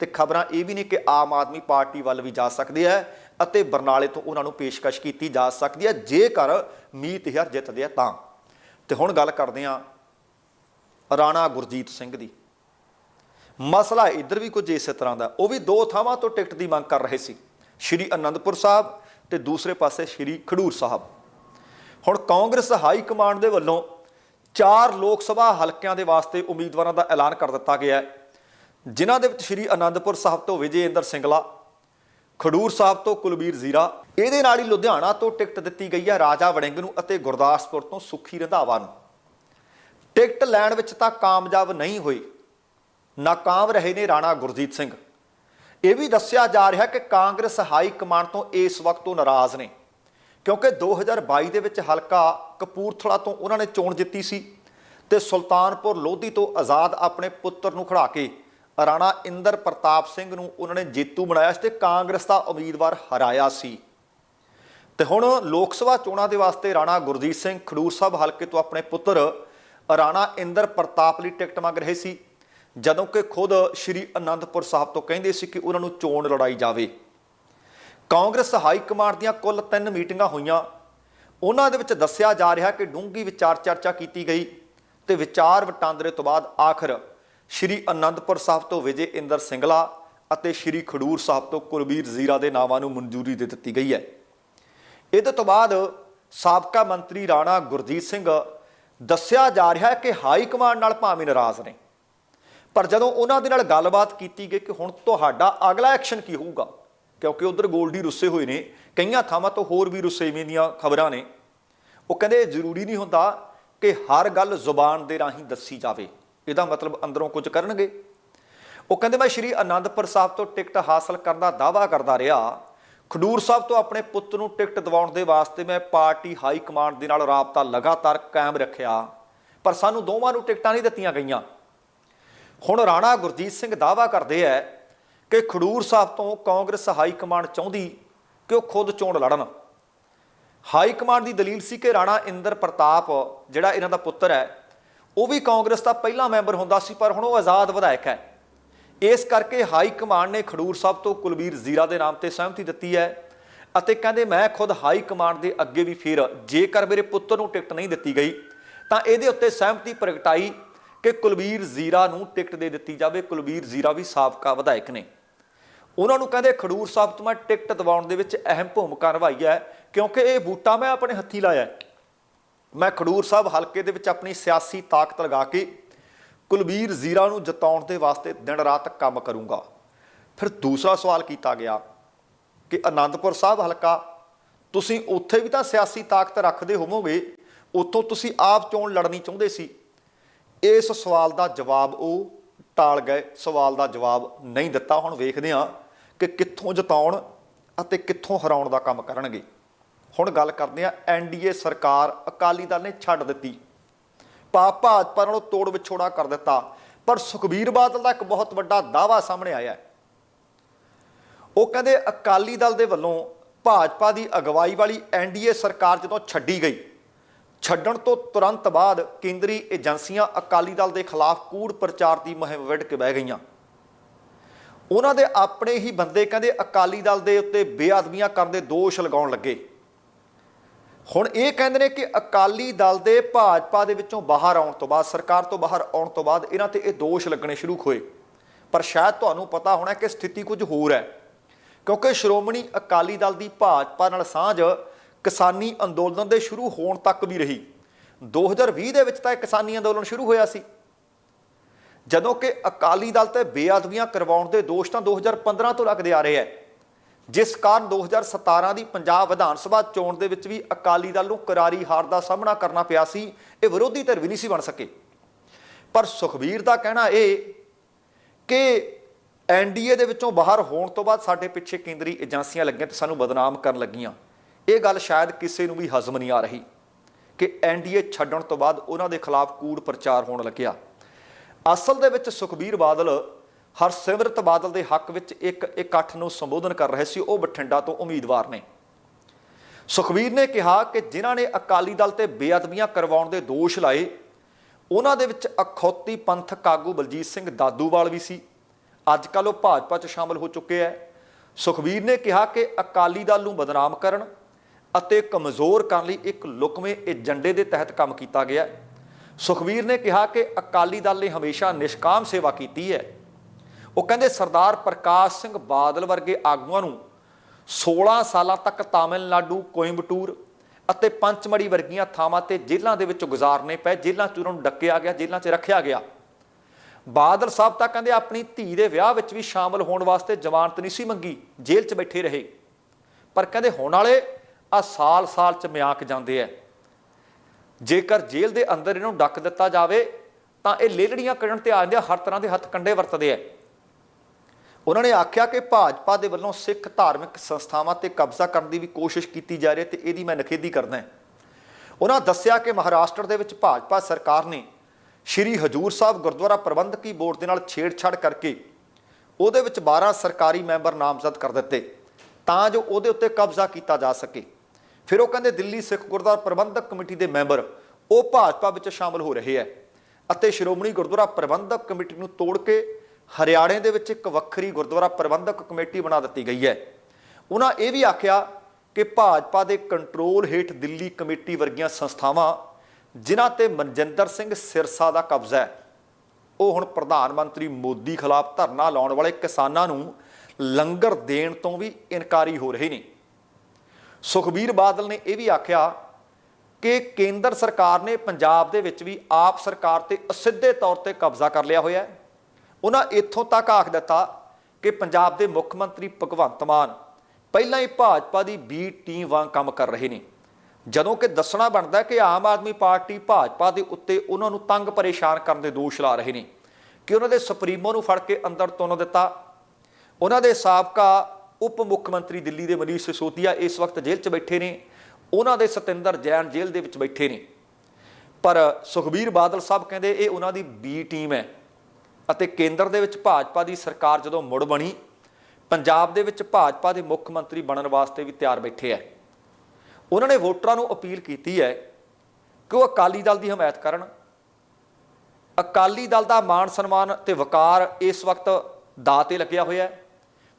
ਤੇ ਖਬਰਾਂ ਇਹ ਵੀ ਨੇ ਕਿ ਆਮ ਆਦਮੀ ਪਾਰਟੀ ਵੱਲ ਵੀ ਜਾ ਸਕਦੇ ਆ ਅਤੇ ਬਰਨਾਲੇ ਤੋਂ ਉਹਨਾਂ ਨੂੰ ਪੇਸ਼ਕਸ਼ ਕੀਤੀ ਜਾ ਸਕਦੀ ਹੈ ਜੇਕਰ ਮੀਤ ਹਰ ਜਿੱਤਦੇ ਆ ਤਾਂ। ਤੇ ਹੁਣ ਗੱਲ ਕਰਦੇ ਆ ਰਾਣਾ ਗੁਰਜੀਤ ਸਿੰਘ ਦੀ। ਮਸਲਾ ਇੱਧਰ ਵੀ ਕੁਝ ਇਸੇ ਤਰ੍ਹਾਂ ਦਾ, ਉਹ ਵੀ ਦੋ ਥਾਵਾਂ ਤੋਂ ਟਿਕਟ ਦੀ ਮੰਗ ਕਰ ਰਹੇ ਸੀ। ਸ਼੍ਰੀ ਅਨੰਦਪੁਰ ਸਾਹਿਬ ਤੇ ਦੂਸਰੇ ਪਾਸੇ ਸ਼੍ਰੀ ਖਡੂਰ ਸਾਹਿਬ। ਹੁਣ ਕਾਂਗਰਸ ਹਾਈ ਕਮਾਂਡ ਦੇ ਵੱਲੋਂ ਚਾਰ ਲੋਕ ਸਭਾ ਹਲਕਿਆਂ ਦੇ ਵਾਸਤੇ ਉਮੀਦਵਾਰਾਂ ਦਾ ਐਲਾਨ ਕਰ ਦਿੱਤਾ ਗਿਆ ਹੈ। ਜਿਨ੍ਹਾਂ ਦੇ ਵਿੱਚ ਸ਼੍ਰੀ ਅਨੰਦਪੁਰ ਸਾਹਿਬ ਤੋਂ ਵਿਜੇਂਦਰ ਸਿੰਗਲਾ, ਖਡੂਰ ਸਾਹਿਬ ਤੋਂ ਕੁਲਬੀਰ ਜ਼ੀਰਾ, ਇਹਦੇ ਨਾਲ ਹੀ ਲੁਧਿਆਣਾ ਤੋਂ ਟਿਕਟ ਦਿੱਤੀ ਗਈ ਹੈ ਰਾਜਾ ਵੜਿੰਗ ਨੂੰ ਅਤੇ ਗੁਰਦਾਸਪੁਰ ਤੋਂ ਸੁਖੀ ਰੰਧਾਵਾ ਨੂੰ। ਟਿਕਟ ਲੈਣ ਵਿੱਚ ਤਾਂ ਕਾਮਯਾਬ ਨਹੀਂ ਹੋਏ। ਨਾਕਾਮ ਰਹੇ ਨੇ ਰਾਣਾ ਗੁਰਜੀਤ ਸਿੰਘ। ਇਹ ਵੀ ਦੱਸਿਆ ਜਾ ਰਿਹਾ ਕਿ ਕਾਂਗਰਸ ਹਾਈ ਕਮਾਂਡ ਤੋਂ ਇਸ ਵਕਤ ਉਹ ਨਾਰਾਜ਼ ਨੇ। ਕਿਉਂਕਿ 2022 ਦੇ ਵਿੱਚ ਹਲਕਾ ਕਪੂਰਥਲਾ ਤੋਂ ਉਹਨਾਂ ਨੇ ਚੋਣ ਜਿੱਤੀ ਸੀ ਤੇ ਸੁਲਤਾਨਪੁਰ ਲੋਧੀ ਤੋਂ ਆਜ਼ਾਦ ਆਪਣੇ ਪੁੱਤਰ ਨੂੰ ਖੜਾ ਕੇ ਰਾਣਾ ਇੰਦਰ ਪ੍ਰਤਾਪ ਸਿੰਘ ਨੂੰ ਉਹਨਾਂ ਨੇ ਜੇਤੂ ਬਣਾਇਆ ਸੀ ਤੇ ਕਾਂਗਰਸ ਦਾ ਉਮੀਦਵਾਰ ਹਰਾਇਆ ਸੀ। ਤੇ ਹੁਣ ਲੋਕ ਸਭਾ ਚੋਣਾਂ ਦੇ ਵਾਸਤੇ ਰਾਣਾ ਗੁਰਜੀਤ ਸਿੰਘ ਖਡੂਰ ਸਾਹਿਬ ਹਲਕੇ ਤੋਂ ਆਪਣੇ ਪੁੱਤਰ ਰਾਣਾ ਇੰਦਰ ਪ੍ਰਤਾਪ ਲਈ ਟਿਕਟ ਮੰਗ ਰਹੇ ਸੀ, ਜਦੋਂ ਕਿ ਖੁਦ ਸ਼੍ਰੀ ਅਨੰਦਪੁਰ ਸਾਹਿਬ ਤੋਂ ਕਹਿੰਦੇ ਸੀ ਕਿ ਉਹਨਾਂ ਨੂੰ ਚੋਣ ਲੜਾਈ ਜਾਵੇ। ਕਾਂਗਰਸ ਹਾਈ ਕਮਾਂਡ ਦੀਆਂ ਕੁੱਲ ਤਿੰਨ ਮੀਟਿੰਗਾਂ ਹੋਈਆਂ। ਉਹਨਾਂ ਦੇ ਵਿੱਚ ਦੱਸਿਆ ਜਾ ਰਿਹਾ ਕਿ ਡੂੰਗੀ ਵਿਚਾਰ ਚਰਚਾ ਕੀਤੀ ਗਈ ਤੇ ਵਿਚਾਰ ਵਟਾਂਦਰੇ ਤੋਂ ਬਾਅਦ ਆਖਰ ਸ਼੍ਰੀ ਅਨੰਦਪੁਰ ਸਾਹਿਬ ਤੋਂ ਵਿਜੇ ਇੰਦਰ ਸਿੰਗਲਾ ਅਤੇ ਸ਼੍ਰੀ ਖਡੂਰ ਸਾਹਿਬ ਤੋਂ ਕੁਲਬੀਰ ਜ਼ੀਰਾ ਦੇ ਨਾਵਾਂ ਨੂੰ ਮਨਜ਼ੂਰੀ ਦੇ ਦਿੱਤੀ ਗਈ ਹੈ। ਇਹਦੇ ਤੋਂ ਬਾਅਦ ਸਾਬਕਾ ਮੰਤਰੀ ਰਾਣਾ ਗੁਰਜੀਤ ਸਿੰਘ ਦੱਸਿਆ ਜਾ ਰਿਹਾ ਹੈ ਕਿ ਹਾਈ ਕਮਾਂਡ ਨਾਲ ਭਾਵੇਂ ਨਾਰਾਜ਼ ਨੇ। ਪਰ ਜਦੋਂ ਉਹਨਾਂ ਦੇ ਨਾਲ ਗੱਲਬਾਤ ਕੀਤੀ ਗਈ ਕਿ ਹੁਣ ਤੁਹਾਡਾ ਅਗਲਾ ਐਕਸ਼ਨ ਕੀ ਹੋਊਗਾ ਕਿਉਂਕਿ ਉਧਰ ਗੋਲਡੀ ਰੁੱਸੇ ਹੋਏ ਨੇ, ਕਈਆਂ ਥਾਵਾਂ ਤੋਂ ਹੋਰ ਵੀ ਰੁੱਸੇਵੇਂ ਦੀਆਂ ਖਬਰਾਂ ਨੇ। ਉਹ ਕਹਿੰਦੇ ਜ਼ਰੂਰੀ ਨਹੀਂ ਹੁੰਦਾ ਕਿ ਹਰ ਗੱਲ ਜ਼ੁਬਾਨ ਦੇ ਰਾਹੀਂ ਦੱਸੀ ਜਾਵੇ। ਇਹਦਾ ਮਤਲਬ ਅੰਦਰੋਂ ਕੁਝ ਕਰਨਗੇ। ਉਹ ਕਹਿੰਦੇ, ਮੈਂ ਸ਼੍ਰੀ ਅਨੰਦਪੁਰ ਸਾਹਿਬ ਤੋਂ ਟਿਕਟ ਹਾਸਲ ਕਰਨ ਦਾ ਦਾਅਵਾ ਕਰਦਾ ਰਿਹਾ। ਖਡੂਰ ਸਾਹਿਬ ਤੋਂ ਆਪਣੇ ਪੁੱਤ ਨੂੰ ਟਿਕਟ ਦਿਵਾਉਣ ਦੇ ਵਾਸਤੇ ਮੈਂ ਪਾਰਟੀ ਹਾਈ ਕਮਾਂਡ ਦੇ ਨਾਲ ਰਾਬਤਾ ਲਗਾਤਾਰ ਕਾਇਮ ਰੱਖਿਆ। ਪਰ ਸਾਨੂੰ ਦੋਵਾਂ ਨੂੰ ਟਿਕਟਾਂ ਨਹੀਂ ਦਿੱਤੀਆਂ ਗਈਆਂ। ਹੁਣ ਰਾਣਾ ਗੁਰਜੀਤ ਸਿੰਘ ਦਾਅਵਾ ਕਰਦੇ ਹੈ ਕਿ ਖਡੂਰ ਸਾਹਿਬ ਤੋਂ ਕਾਂਗਰਸ ਹਾਈ ਕਮਾਂਡ ਚਾਹੁੰਦੀ ਕਿ ਉਹ ਖੁਦ ਚੋਣ ਲੜਨ। ਹਾਈ ਕਮਾਂਡ ਦੀ ਦਲੀਲ ਸੀ ਕਿ ਰਾਣਾ ਇੰਦਰ ਪ੍ਰਤਾਪ, ਜਿਹੜਾ ਇਹਨਾਂ ਦਾ ਪੁੱਤਰ ਹੈ, ਉਹ ਵੀ ਕਾਂਗਰਸ ਦਾ ਪਹਿਲਾ ਮੈਂਬਰ ਹੁੰਦਾ ਸੀ, ਪਰ ਹੁਣ ਉਹ ਆਜ਼ਾਦ ਵਿਧਾਇਕ ਹੈ। ਇਸ ਕਰਕੇ ਹਾਈ ਕਮਾਂਡ ਨੇ ਖਡੂਰ ਸਾਹਿਬ ਤੋਂ ਕੁਲਬੀਰ ਜ਼ੀਰਾ ਦੇ ਨਾਮ ਤੇ ਸਹਿਮਤੀ ਦਿੱਤੀ ਹੈ ਅਤੇ ਕਹਿੰਦੇ, ਮੈਂ ਖੁਦ ਹਾਈ ਕਮਾਂਡ ਦੇ ਅੱਗੇ ਵੀ ਫਿਰ ਜੇਕਰ ਮੇਰੇ ਪੁੱਤਰ ਨੂੰ ਟਿਕਟ ਨਹੀਂ ਦਿੱਤੀ ਗਈ, ਤਾਂ ਇਹਦੇ ਉੱਤੇ ਸਹਿਮਤੀ ਪ੍ਰਗਟਾਈ ਕਿ ਕੁਲਬੀਰ ਜ਼ੀਰਾ ਨੂੰ ਟਿਕਟ ਦੇ ਦਿੱਤੀ ਜਾਵੇ। ਕੁਲਬੀਰ ਜ਼ੀਰਾ ਵੀ ਸਾਬਕਾ ਵਿਧਾਇਕ ਨੇ। ਉਹਨਾਂ ਨੂੰ ਕਹਿੰਦੇ ਖਡੂਰ ਸਾਹਿਬ ਤੋਂ ਮੈਂ ਟਿਕਟ ਦਿਵਾਉਣ ਦੇ ਵਿੱਚ ਅਹਿਮ ਭੂਮਿਕਾ ਨਿਭਾਈ ਹੈ, ਕਿਉਂਕਿ ਇਹ ਬੂਟਾ ਮੈਂ ਆਪਣੇ ਹੱਥੀ ਲਾਇਆ ਮੈਂ ਖਡੂਰ ਸਾਹਿਬ ਹਲਕੇ ਦੇ ਵਿੱਚ ਆਪਣੀ ਸਿਆਸੀ ਤਾਕਤ ਲਗਾ ਕੇ ਕੁਲਬੀਰ ਜ਼ੀਰਾ ਨੂੰ ਜਿਤਾਉਣ ਦੇ ਵਾਸਤੇ ਦਿਨ ਰਾਤ ਕੰਮ ਕਰੂੰਗਾ। ਫਿਰ ਦੂਸਰਾ ਸਵਾਲ ਕੀਤਾ ਗਿਆ ਕਿ ਆਨੰਦਪੁਰ ਸਾਹਿਬ ਹਲਕਾ, ਤੁਸੀਂ ਉੱਥੇ ਵੀ ਤਾਂ ਸਿਆਸੀ ਤਾਕਤ ਰੱਖਦੇ ਹੋਵੋਗੇ, ਉੱਥੋਂ ਤੁਸੀਂ ਆਪ ਚੋਣ ਲੜਨੀ ਚਾਹੁੰਦੇ ਸੀ। ਇਸ ਸਵਾਲ ਦਾ ਜਵਾਬ ਉਹ ਟਾਲ ਗਏ, ਸਵਾਲ ਦਾ ਜਵਾਬ ਨਹੀਂ ਦਿੱਤਾ। ਹੁਣ ਵੇਖਦੇ ਹਾਂ ਕਿ ਕਿੱਥੋਂ ਜਿਤਾਉਣ ਅਤੇ ਕਿੱਥੋਂ ਹਰਾਉਣ ਦਾ ਕੰਮ ਕਰਨਗੇ। ਹੁਣ ਗੱਲ ਕਰਦੇ ਹਾਂ ਐਨਡੀਏ ਸਰਕਾਰ ਅਕਾਲੀ ਦਲ ਨੇ ਛੱਡ ਦਿੱਤੀ। ਪਾਪ ਭਾਜਪਾ ਨਾਲੋਂ ਤੋੜ ਵਿਛੋੜਾ ਕਰ ਦਿੱਤਾ। ਪਰ ਸੁਖਬੀਰ ਬਾਦਲ ਦਾ ਇੱਕ ਬਹੁਤ ਵੱਡਾ ਦਾਵਾ ਸਾਹਮਣੇ ਆਇਆ ਹੈ। ਉਹ ਕਹਿੰਦੇ ਅਕਾਲੀ ਦਲ ਦੇ ਵੱਲੋਂ ਭਾਜਪਾ ਦੀ ਅਗਵਾਈ ਵਾਲੀ ਐਨਡੀਏ ਸਰਕਾਰ ਜਦੋਂ ਛੱਡੀ ਗਈ, ਛੱਡਣ ਤੋਂ ਤੁਰੰਤ ਬਾਅਦ ਕੇਂਦਰੀ ਏਜੰਸੀਆਂ ਅਕਾਲੀ ਦਲ ਦੇ ਖਿਲਾਫ ਕੂੜ ਪ੍ਰਚਾਰ ਦੀ ਮੁਹਿੰਮ ਵਿੱਢ ਕੇ ਬਹਿ ਗਈਆਂ। ਉਹਨਾਂ ਦੇ ਆਪਣੇ ਹੀ ਬੰਦੇ ਕਹਿੰਦੇ ਅਕਾਲੀ ਦਲ ਦੇ ਉੱਤੇ ਬੇਅਦਬੀਆਂ ਕਰਨ ਦੇ ਦੋਸ਼ ਲਗਾਉਣ ਲੱਗੇ। ਹੁਣ ਇਹ ਕਹਿੰਦੇ ਨੇ ਕਿ ਅਕਾਲੀ ਦਲ ਦੇ ਭਾਜਪਾ ਦੇ ਵਿੱਚੋਂ ਬਾਹਰ ਆਉਣ ਤੋਂ ਬਾਅਦ, ਸਰਕਾਰ ਤੋਂ ਬਾਹਰ ਆਉਣ ਤੋਂ ਬਾਅਦ ਇਹਨਾਂ ਤੇ ਇਹ ਦੋਸ਼ ਲੱਗਣੇ ਸ਼ੁਰੂ ਹੋਏ। ਪਰ ਸ਼ਾਇਦ ਤੁਹਾਨੂੰ ਪਤਾ ਹੋਣਾ ਕਿ ਸਥਿਤੀ ਕੁਝ ਹੋਰ ਹੈ। ਕਿਉਂਕਿ ਸ਼੍ਰੋਮਣੀ ਅਕਾਲੀ ਦਲ ਦੀ ਭਾਜਪਾ ਨਾਲ ਸਾਂਝ ਕਿਸਾਨੀ ਅੰਦੋਲਨ ਦੇ ਸ਼ੁਰੂ ਹੋਣ ਤੱਕ ਵੀ ਰਹੀ। 2020 ਦੇ ਵਿੱਚ ਤਾਂ ਇਹ ਕਿਸਾਨੀ ਅੰਦੋਲਨ ਸ਼ੁਰੂ ਹੋਇਆ ਸੀ। ਜਦੋਂ ਕਿ ਅਕਾਲੀ ਦਲ ਤੇ ਬੇਅਦਬੀਆਂ ਕਰਵਾਉਣ ਦੇ ਦੋਸ਼ ਤਾਂ 2015 ਤੋਂ ਲੱਗਦੇ ਆ ਰਹੇ ਹੈ ਜਿਸ ਕਾਰਨ 2017 ਦੀ ਪੰਜਾਬ ਵਿਧਾਨ ਸਭਾ ਚੋਣ ਦੇ ਵਿੱਚ ਵੀ ਅਕਾਲੀ ਦਲ ਨੂੰ ਕਰਾਰੀ ਹਾਰ ਦਾ ਸਾਹਮਣਾ ਕਰਨਾ ਪਿਆ ਸੀ, ਇਹ ਵਿਰੋਧੀ ਧਿਰ ਵੀ ਨਹੀਂ ਸੀ ਬਣ ਸਕੇ। ਪਰ ਸੁਖਬੀਰ ਦਾ ਕਹਿਣਾ ਇਹ ਕਿ ਐਨਡੀਏ ਦੇ ਵਿੱਚੋਂ ਬਾਹਰ ਹੋਣ ਤੋਂ ਬਾਅਦ ਸਾਡੇ ਪਿੱਛੇ ਕੇਂਦਰੀ ਏਜੰਸੀਆਂ ਲੱਗੀਆਂ ਤੇ ਸਾਨੂੰ ਬਦਨਾਮ ਕਰਨ ਲੱਗੀਆਂ। ਇਹ ਗੱਲ ਸ਼ਾਇਦ ਕਿਸੇ ਨੂੰ ਵੀ ਹਜ਼ਮ ਨਹੀਂ ਆ ਰਹੀ ਕਿ ਐਨਡੀਏ ਛੱਡਣ ਤੋਂ ਬਾਅਦ ਉਹਨਾਂ ਦੇ ਖਿਲਾਫ ਕੂੜ ਪ੍ਰਚਾਰ ਹੋਣ ਲੱਗਿਆ। ਅਸਲ ਦੇ ਵਿੱਚ ਸੁਖਬੀਰ ਬਾਦਲ ਹਰਸਿਮਰਤ ਬਾਦਲ ਦੇ ਹੱਕ ਵਿੱਚ ਇੱਕ ਇਕੱਠ ਨੂੰ ਸੰਬੋਧਨ ਕਰ ਰਹੇ ਸੀ, ਉਹ ਬਠਿੰਡਾ ਤੋਂ ਉਮੀਦਵਾਰ ਨੇ। ਸੁਖਬੀਰ ਨੇ ਕਿਹਾ ਕਿ ਜਿਨ੍ਹਾਂ ਨੇ ਅਕਾਲੀ ਦਲ ਤੇ ਬੇਅਦਬੀਆਂ ਕਰਵਾਉਣ ਦੇ ਦੋਸ਼ ਲਾਏ, ਉਹਨਾਂ ਦੇ ਵਿੱਚ ਅਖੌਤੀ ਪੰਥ ਕਾਗੂ ਬਲਜੀਤ ਸਿੰਘ ਦਾਦੂਵਾਲ ਵੀ ਸੀ। ਅੱਜ ਕੱਲ ਉਹ ਭਾਜਪਾ 'ਚ ਸ਼ਾਮਲ ਹੋ ਚੁੱਕੇ ਹੈ ਸੁਖਬੀਰ ਨੇ ਕਿਹਾ ਕਿ ਅਕਾਲੀ ਦਲ ਨੂੰ ਬਦਨਾਮ ਕਰਨ ਅਤੇ ਕਮਜ਼ੋਰ ਕਰਨ ਲਈ ਇੱਕ ਲੁਕਵੇਂ ਏਜੰਡੇ ਦੇ ਤਹਿਤ ਕੰਮ ਕੀਤਾ ਗਿਆ। ਹੈ। ਸੁਖਬੀਰ ਨੇ ਕਿਹਾ ਕਿ ਅਕਾਲੀ ਦਲ ਨੇ ਹਮੇਸ਼ਾ ਨਿਸ਼ਕਾਮ ਸੇਵਾ ਕੀਤੀ ਹੈ। ਉਹ ਕਹਿੰਦੇ, ਸਰਦਾਰ ਪ੍ਰਕਾਸ਼ ਸਿੰਘ ਬਾਦਲ ਵਰਗੇ ਆਗੂਆਂ ਨੂੰ 16 ਸਾਲਾਂ ਤੱਕ ਤਾਮਿਲਨਾਡੂ, ਕੋਇੰਬਟੂਰ ਅਤੇ ਪੰਚਮੜੀ ਵਰਗੀਆਂ ਥਾਵਾਂ ਤੇ ਜੇਲ੍ਹਾਂ ਦੇ ਵਿੱਚ ਗੁਜ਼ਾਰਨੇ ਪਏ। ਜੇਲ੍ਹਾਂ 'ਚ ਉਹਨਾਂ ਨੂੰ ਡੱਕਿਆ ਗਿਆ, ਜੇਲ੍ਹਾਂ 'ਚ ਰੱਖਿਆ ਗਿਆ। ਬਾਦਲ ਸਾਹਿਬ ਤਾਂ ਕਹਿੰਦੇ, ਆਪਣੀ ਧੀ ਦੇ ਵਿਆਹ ਵਿੱਚ ਵੀ ਸ਼ਾਮਲ ਹੋਣ ਵਾਸਤੇ ਜ਼ਮਾਨਤ ਨਹੀਂ ਸੀ ਮੰਗੀ, ਜੇਲ੍ਹ 'ਚ ਬੈਠੇ ਰਹੇ। ਪਰ ਕਹਿੰਦੇ, ਹੁਣ ਵਾਲੇ ਆ ਸਾਲ-ਸਾਲ 'ਚ ਮਿਆਕ ਜਾਂਦੇ ਐ। ਜੇਕਰ ਜੇਲ੍ਹ ਦੇ ਅੰਦਰ ਇਹਨੂੰ ਡੱਕ ਦਿੱਤਾ ਜਾਵੇ, ਤਾਂ ਇਹ ਲੇਲੜੀਆਂ ਕਰਨ ਤੇ ਆ ਜਾਂਦੇ ਹਰ ਤਰ੍ਹਾਂ ਦੇ ਹੱਥ ਕੰਡੇ ਵਰਤਦੇ ਐ ਉਹਨਾਂ ਨੇ ਆਖਿਆ ਕਿ ਭਾਜਪਾ ਦੇ ਵੱਲੋਂ ਸਿੱਖ ਧਾਰਮਿਕ ਸੰਸਥਾਵਾਂ ਤੇ ਕਬਜ਼ਾ ਕਰਨ ਦੀ ਵੀ ਕੋਸ਼ਿਸ਼ ਕੀਤੀ ਜਾ ਰਹੀ ਹੈ ਤੇ ਇਹਦੀ ਮੈਂ ਨਖੇਦੀ ਕਰਦਾ ਉਹਨਾਂ ਦੱਸਿਆ ਕਿ ਮਹਾਰਾਸ਼ਟਰ ਦੇ ਵਿੱਚ ਭਾਜਪਾ ਸਰਕਾਰ ਨੇ ਸ਼੍ਰੀ ਹਜੂਰ ਸਾਹਿਬ ਗੁਰਦੁਆਰਾ ਪ੍ਰਬੰਧਕੀ ਬੋਰਡ ਦੇ ਨਾਲ ਛੇੜਛਾੜ ਕਰਕੇ ਉਹਦੇ ਵਿੱਚ 12 ਸਰਕਾਰੀ ਮੈਂਬਰ ਨਾਮਜ਼ਦ ਕਰ ਦਿੱਤੇ, ਤਾਂ ਜੋ ਉਹਦੇ ਉੱਤੇ ਕਬਜ਼ਾ ਕੀਤਾ ਜਾ ਸਕੇ। ਫਿਰ ਉਹ ਕਹਿੰਦੇ ਦਿੱਲੀ ਸਿੱਖ ਗੁਰਦੁਆਰਾ ਪ੍ਰਬੰਧਕ ਕਮੇਟੀ ਦੇ ਮੈਂਬਰ, ਉਹ ਭਾਜਪਾ ਵਿੱਚ ਸ਼ਾਮਲ ਹੋ ਰਹੇ ਹੈ ਅਤੇ ਸ਼੍ਰੋਮਣੀ ਗੁਰਦੁਆਰਾ ਪ੍ਰਬੰਧਕ ਕਮੇਟੀ ਨੂੰ ਤੋੜ ਕੇ ਹਰਿਆਣੇ ਦੇ ਵਿੱਚ ਇੱਕ ਵੱਖਰੀ ਗੁਰਦੁਆਰਾ ਪ੍ਰਬੰਧਕ ਕਮੇਟੀ ਬਣਾ ਦਿੱਤੀ ਗਈ ਹੈ। ਉਹਨਾਂ ਇਹ ਵੀ ਆਖਿਆ ਕਿ ਭਾਜਪਾ ਦੇ ਕੰਟਰੋਲ ਹੇਠ ਦਿੱਲੀ ਕਮੇਟੀ ਵਰਗੀਆਂ ਸੰਸਥਾਵਾਂ, ਜਿਨ੍ਹਾਂ ਤੇ ਮਨਜਿੰਦਰ ਸਿੰਘ ਸਿਰਸਾ ਦਾ ਕਬਜ਼ਾ ਹੈ, ਉਹ ਹੁਣ ਪ੍ਰਧਾਨ ਮੰਤਰੀ ਮੋਦੀ ਖਿਲਾਫ ਧਰਨਾ ਲਾਉਣ ਵਾਲੇ ਕਿਸਾਨਾਂ ਨੂੰ ਲੰਗਰ ਦੇਣ ਤੋਂ ਵੀ ਇਨਕਾਰੀ ਹੋ ਰਹੇ ਨੇ। ਸੁਖਬੀਰ ਬਾਦਲ ਨੇ ਇਹ ਵੀ ਆਖਿਆ ਕਿ ਕੇਂਦਰ ਸਰਕਾਰ ਨੇ ਪੰਜਾਬ ਦੇ ਵਿੱਚ ਵੀ ਆਪ ਸਰਕਾਰ ਤੇ ਅਸਿੱਧੇ ਤੌਰ ਤੇ ਕਬਜ਼ਾ ਕਰ ਲਿਆ ਹੋਇਆ ਹੈ। ਉਹਨਾਂ ਇੱਥੋਂ ਤੱਕ ਆਖ ਦਿੱਤਾ ਕਿ ਪੰਜਾਬ ਦੇ ਮੁੱਖ ਮੰਤਰੀ ਭਗਵੰਤ ਮਾਨ ਪਹਿਲਾਂ ਹੀ ਭਾਜਪਾ ਦੀ ਬੀ ਟੀਮ ਵਾਂਗ ਕੰਮ ਕਰ ਰਹੇ ਨੇ। ਜਦੋਂ ਕਿ ਦੱਸਣਾ ਬਣਦਾ ਕਿ ਆਮ ਆਦਮੀ ਪਾਰਟੀ ਭਾਜਪਾ ਦੇ ਉੱਤੇ ਉਹਨਾਂ ਨੂੰ ਤੰਗ ਪਰੇਸ਼ਾਨ ਕਰਨ ਦੇ ਦੋਸ਼ ਲਾ ਰਹੇ ਨੇ ਕਿ ਉਹਨਾਂ ਦੇ ਸੁਪਰੀਮੋ ਨੂੰ ਫੜ ਕੇ ਅੰਦਰ ਤੁੰਨ ਦਿੱਤਾ। ਉਹਨਾਂ ਦੇ ਸਾਬਕਾ ਉਪ ਮੁੱਖ ਮੰਤਰੀ ਦਿੱਲੀ ਦੇ ਮਨੀਸ਼ ਸਿਸੋਦੀਆ ਇਸ ਵਕਤ ਜੇਲ੍ਹ 'ਚ ਬੈਠੇ ਨੇ। ਉਹਨਾਂ ਦੇ ਸਤਿੰਦਰ ਜੈਨ ਜੇਲ੍ਹ ਦੇ ਵਿੱਚ ਬੈਠੇ ਨੇ। ਪਰ ਸੁਖਬੀਰ ਬਾਦਲ ਸਾਹਿਬ ਕਹਿੰਦੇ ਇਹ ਉਹਨਾਂ ਦੀ ਬੀ ਟੀਮ ਹੈ ਅਤੇ ਕੇਂਦਰ ਦੇ ਵਿੱਚ ਭਾਜਪਾ ਦੀ ਸਰਕਾਰ ਜਦੋਂ ਮੁੜ ਬਣੀ, ਪੰਜਾਬ ਦੇ ਵਿੱਚ ਭਾਜਪਾ ਦੇ ਮੁੱਖ ਮੰਤਰੀ ਬਣਨ ਵਾਸਤੇ ਵੀ ਤਿਆਰ ਬੈਠੇ ਹੈ ਉਹਨਾਂ ਨੇ ਵੋਟਰਾਂ ਨੂੰ ਅਪੀਲ ਕੀਤੀ ਹੈ ਕਿ ਉਹ ਅਕਾਲੀ ਦਲ ਦੀ ਹਮਾਇਤ ਕਰਨ। ਅਕਾਲੀ ਦਲ ਦਾ ਮਾਣ ਸਨਮਾਨ ਤੇ ਵਕਾਰ ਇਸ ਵਕਤ ਦਾਅ ਤੇ ਲੱਗਿਆ ਹੋਇਆ ਹੈ।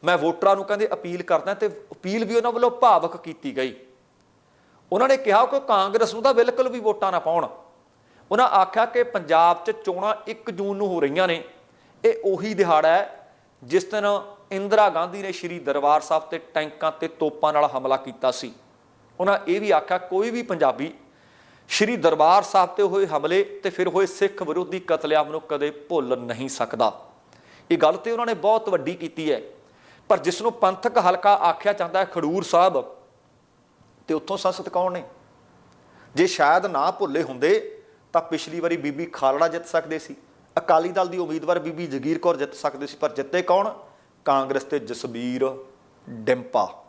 ਮੈਂ ਵੋਟਰਾਂ ਨੂੰ ਕਹਿੰਦੇ ਅਪੀਲ ਕਰਦਾ ਤੇ ਅਪੀਲ ਵੀ ਉਹਨਾਂ ਵੱਲੋਂ ਭਾਵਕ ਕੀਤੀ ਗਈ। ਉਹਨਾਂ ਨੇ ਕਿਹਾ ਕਿ ਕਾਂਗਰਸ ਨੂੰ ਤਾਂ ਬਿਲਕੁਲ ਵੀ ਵੋਟਾਂ ਨਾ ਪਾਉਣ। ਉਹਨਾਂ ਆਖਿਆ ਕਿ ਪੰਜਾਬ 'ਚ ਚੋਣਾਂ 1 ਜੂਨ ਨੂੰ ਹੋ ਰਹੀਆਂ ਨੇ। ਇਹ ਉਹੀ ਦਿਹਾੜਾ ਹੈ ਜਿਸ ਦਿਨ ਇੰਦਰਾ ਗਾਂਧੀ ਨੇ ਸ਼੍ਰੀ ਦਰਬਾਰ ਸਾਹਿਬ ਤੇ ਟੈਂਕਾਂ ਤੇ ਤੋਪਾਂ ਨਾਲ ਹਮਲਾ ਕੀਤਾ ਸੀ। ਉਹਨਾਂ ਇਹ ਵੀ ਆਖਿਆ, ਕੋਈ ਵੀ ਪੰਜਾਬੀ ਸ਼੍ਰੀ ਦਰਬਾਰ ਸਾਹਿਬ ਤੇ ਹੋਏ ਹਮਲੇ ਤੇ ਫਿਰ ਹੋਏ ਸਿੱਖ ਵਿਰੋਧੀ ਕਤਲੇਆਮ ਨੂੰ ਕਦੇ ਭੁੱਲ ਨਹੀਂ ਸਕਦਾ। ਇਹ ਗੱਲ ਤੇ ਉਹਨਾਂ ਨੇ ਬਹੁਤ ਵੱਡੀ ਕੀਤੀ ਹੈ। ਪਰ ਜਿਸ ਨੂੰ ਪੰਥਕ ਹਲਕਾ ਆਖਿਆ ਜਾਂਦਾ ਹੈ ਖਡੂਰ ਸਾਹਿਬ, ਤੇ ਉੱਥੋਂ ਸੰਸਦ ਕੌਣ ਨੇ? ਜੇ ਸ਼ਾਇਦ ਨਾ ਭੁੱਲੇ ਹੁੰਦੇ, ਤਾਂ ਪਿਛਲੀ ਵਾਰੀ ਬੀਬੀ ਖਾਲੜਾ ਜਿੱਤ ਸਕਦੇ ਸੀ। ਅਕਾਲੀ ਦਲ ਦੀ ਉਮੀਦਵਾਰ ਬੀਬੀ ਜਗੀਰ ਕੌਰ ਜਿੱਤ ਸਕਦੇ ਸੀ, ਪਰ ਜਿੱਤੇ ਕੌਣ? ਕਾਂਗਰਸ ਤੇ ਜਸਬੀਰ ਡਿੰਪਾ।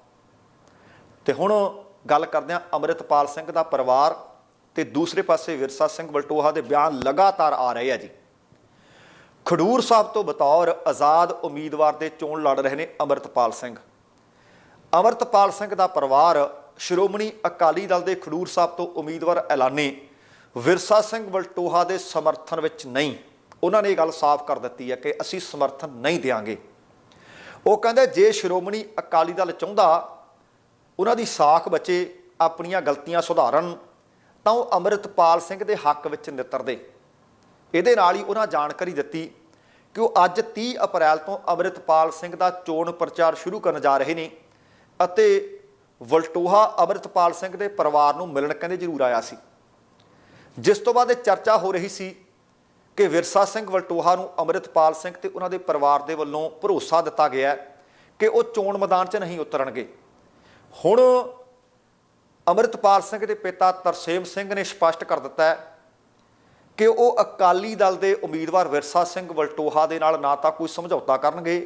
ਤੇ ਹੁਣ ਗੱਲ ਕਰਦੇ ਹਾਂ ਅੰਮ੍ਰਿਤਪਾਲ ਸਿੰਘ ਦਾ ਪਰਿਵਾਰ ਤੇ ਦੂਸਰੇ ਪਾਸੇ ਵਿਰਸਾ ਸਿੰਘ ਬਲਟੋਹਾ ਦੇ ਬਿਆਨ ਲਗਾਤਾਰ ਆ ਰਹੇ ਆ ਜੀ। ਖਡੂਰ ਸਾਹਿਬ ਤੋਂ ਬਤੌਰ ਆਜ਼ਾਦ ਉਮੀਦਵਾਰ ਦੇ ਚੋਣ ਲੜ ਰਹੇ ਨੇ ਅੰਮ੍ਰਿਤਪਾਲ ਸਿੰਘ। ਅਮਰਤਪਾਲ ਸਿੰਘ ਦਾ ਪਰਿਵਾਰ ਸ਼੍ਰੋਮਣੀ ਅਕਾਲੀ ਦਲ ਦੇ ਖਡੂਰ ਸਾਹਿਬ ਤੋਂ ਉਮੀਦਵਾਰ ਐਲਾਨੇ। ਵਿਰਸਾ ਸਿੰਘ ਵਲਟੋਹਾ ਦੇ ਸਮਰਥਨ ਵਿੱਚ ਨਹੀਂ। ਉਹਨਾਂ ਨੇ ਇਹ ਗੱਲ ਸਾਫ਼ ਕਰ ਦਿੱਤੀ ਹੈ ਕਿ ਅਸੀਂ ਸਮਰਥਨ ਨਹੀਂ ਦੇਵਾਂਗੇ ਉਹ ਕਹਿੰਦੇ, ਜੇ ਸ਼੍ਰੋਮਣੀ ਅਕਾਲੀ ਦਲ ਚਾਹੁੰਦਾ, ਉਹਨਾਂ ਦੀ ਸਾਖ ਬਚੇ, ਆਪਣੀਆਂ ਗਲਤੀਆਂ ਸੁਧਾਰਨ, ਤਾਂ ਉਹ ਅਮਰਿਤਪਾਲ ਸਿੰਘ ਦੇ ਹੱਕ ਵਿੱਚ ਨਿੱਤਰਦੇ। ਇਹਦੇ ਨਾਲ ਹੀ ਉਹਨਾਂ ਜਾਣਕਾਰੀ ਦਿੱਤੀ ਕਿ ਉਹ ਅੱਜ 30 ਅਪ੍ਰੈਲ ਤੋਂ ਅਮਰਿਤਪਾਲ ਸਿੰਘ ਦਾ ਚੋਣ ਪ੍ਰਚਾਰ ਸ਼ੁਰੂ ਕਰਨ ਜਾ ਰਹੇ ਨੇ ਅਤੇ ਵਲਟੋਹਾ ਅਮਰਿਤਪਾਲ ਸਿੰਘ ਦੇ ਪਰਿਵਾਰ ਨੂੰ ਮਿਲਣ ਕਹਿੰਦੇ ਜ਼ਰੂਰ ਆਇਆ ਸੀ। ਜਿਸ ਤੋਂ ਬਾਅਦ ਇਹ ਚਰਚਾ ਹੋ ਰਹੀ ਸੀ ਕਿ ਵਿਰਸਾ ਸਿੰਘ ਵਲਟੋਹਾ ਨੂੰ ਅਮਰਿਤਪਾਲ ਸਿੰਘ ਤੇ ਉਹਨਾਂ ਦੇ ਪਰਿਵਾਰ ਦੇ ਵੱਲੋਂ ਭਰੋਸਾ ਦਿੱਤਾ ਗਿਆ ਕਿ ਉਹ ਚੋਣ ਮੈਦਾਨ 'ਚ ਨਹੀਂ ਉਤਰਨਗੇ। ਹੁਣ ਅਮਰਿਤਪਾਲ ਸਿੰਘ ਦੇ ਪਿਤਾ ਤਰਸੇਮ ਸਿੰਘ ਨੇ ਸਪਸ਼ਟ ਕਰ ਦਿੱਤਾ ਹੈ ਕਿ ਉਹ ਅਕਾਲੀ ਦਲ ਦੇ ਉਮੀਦਵਾਰ ਵਿਰਸਾ ਸਿੰਘ ਵਲਟੋਹਾ ਦੇ ਨਾਲ ਨਾ ਤਾਂ ਕੋਈ ਸਮਝੌਤਾ ਕਰਨਗੇ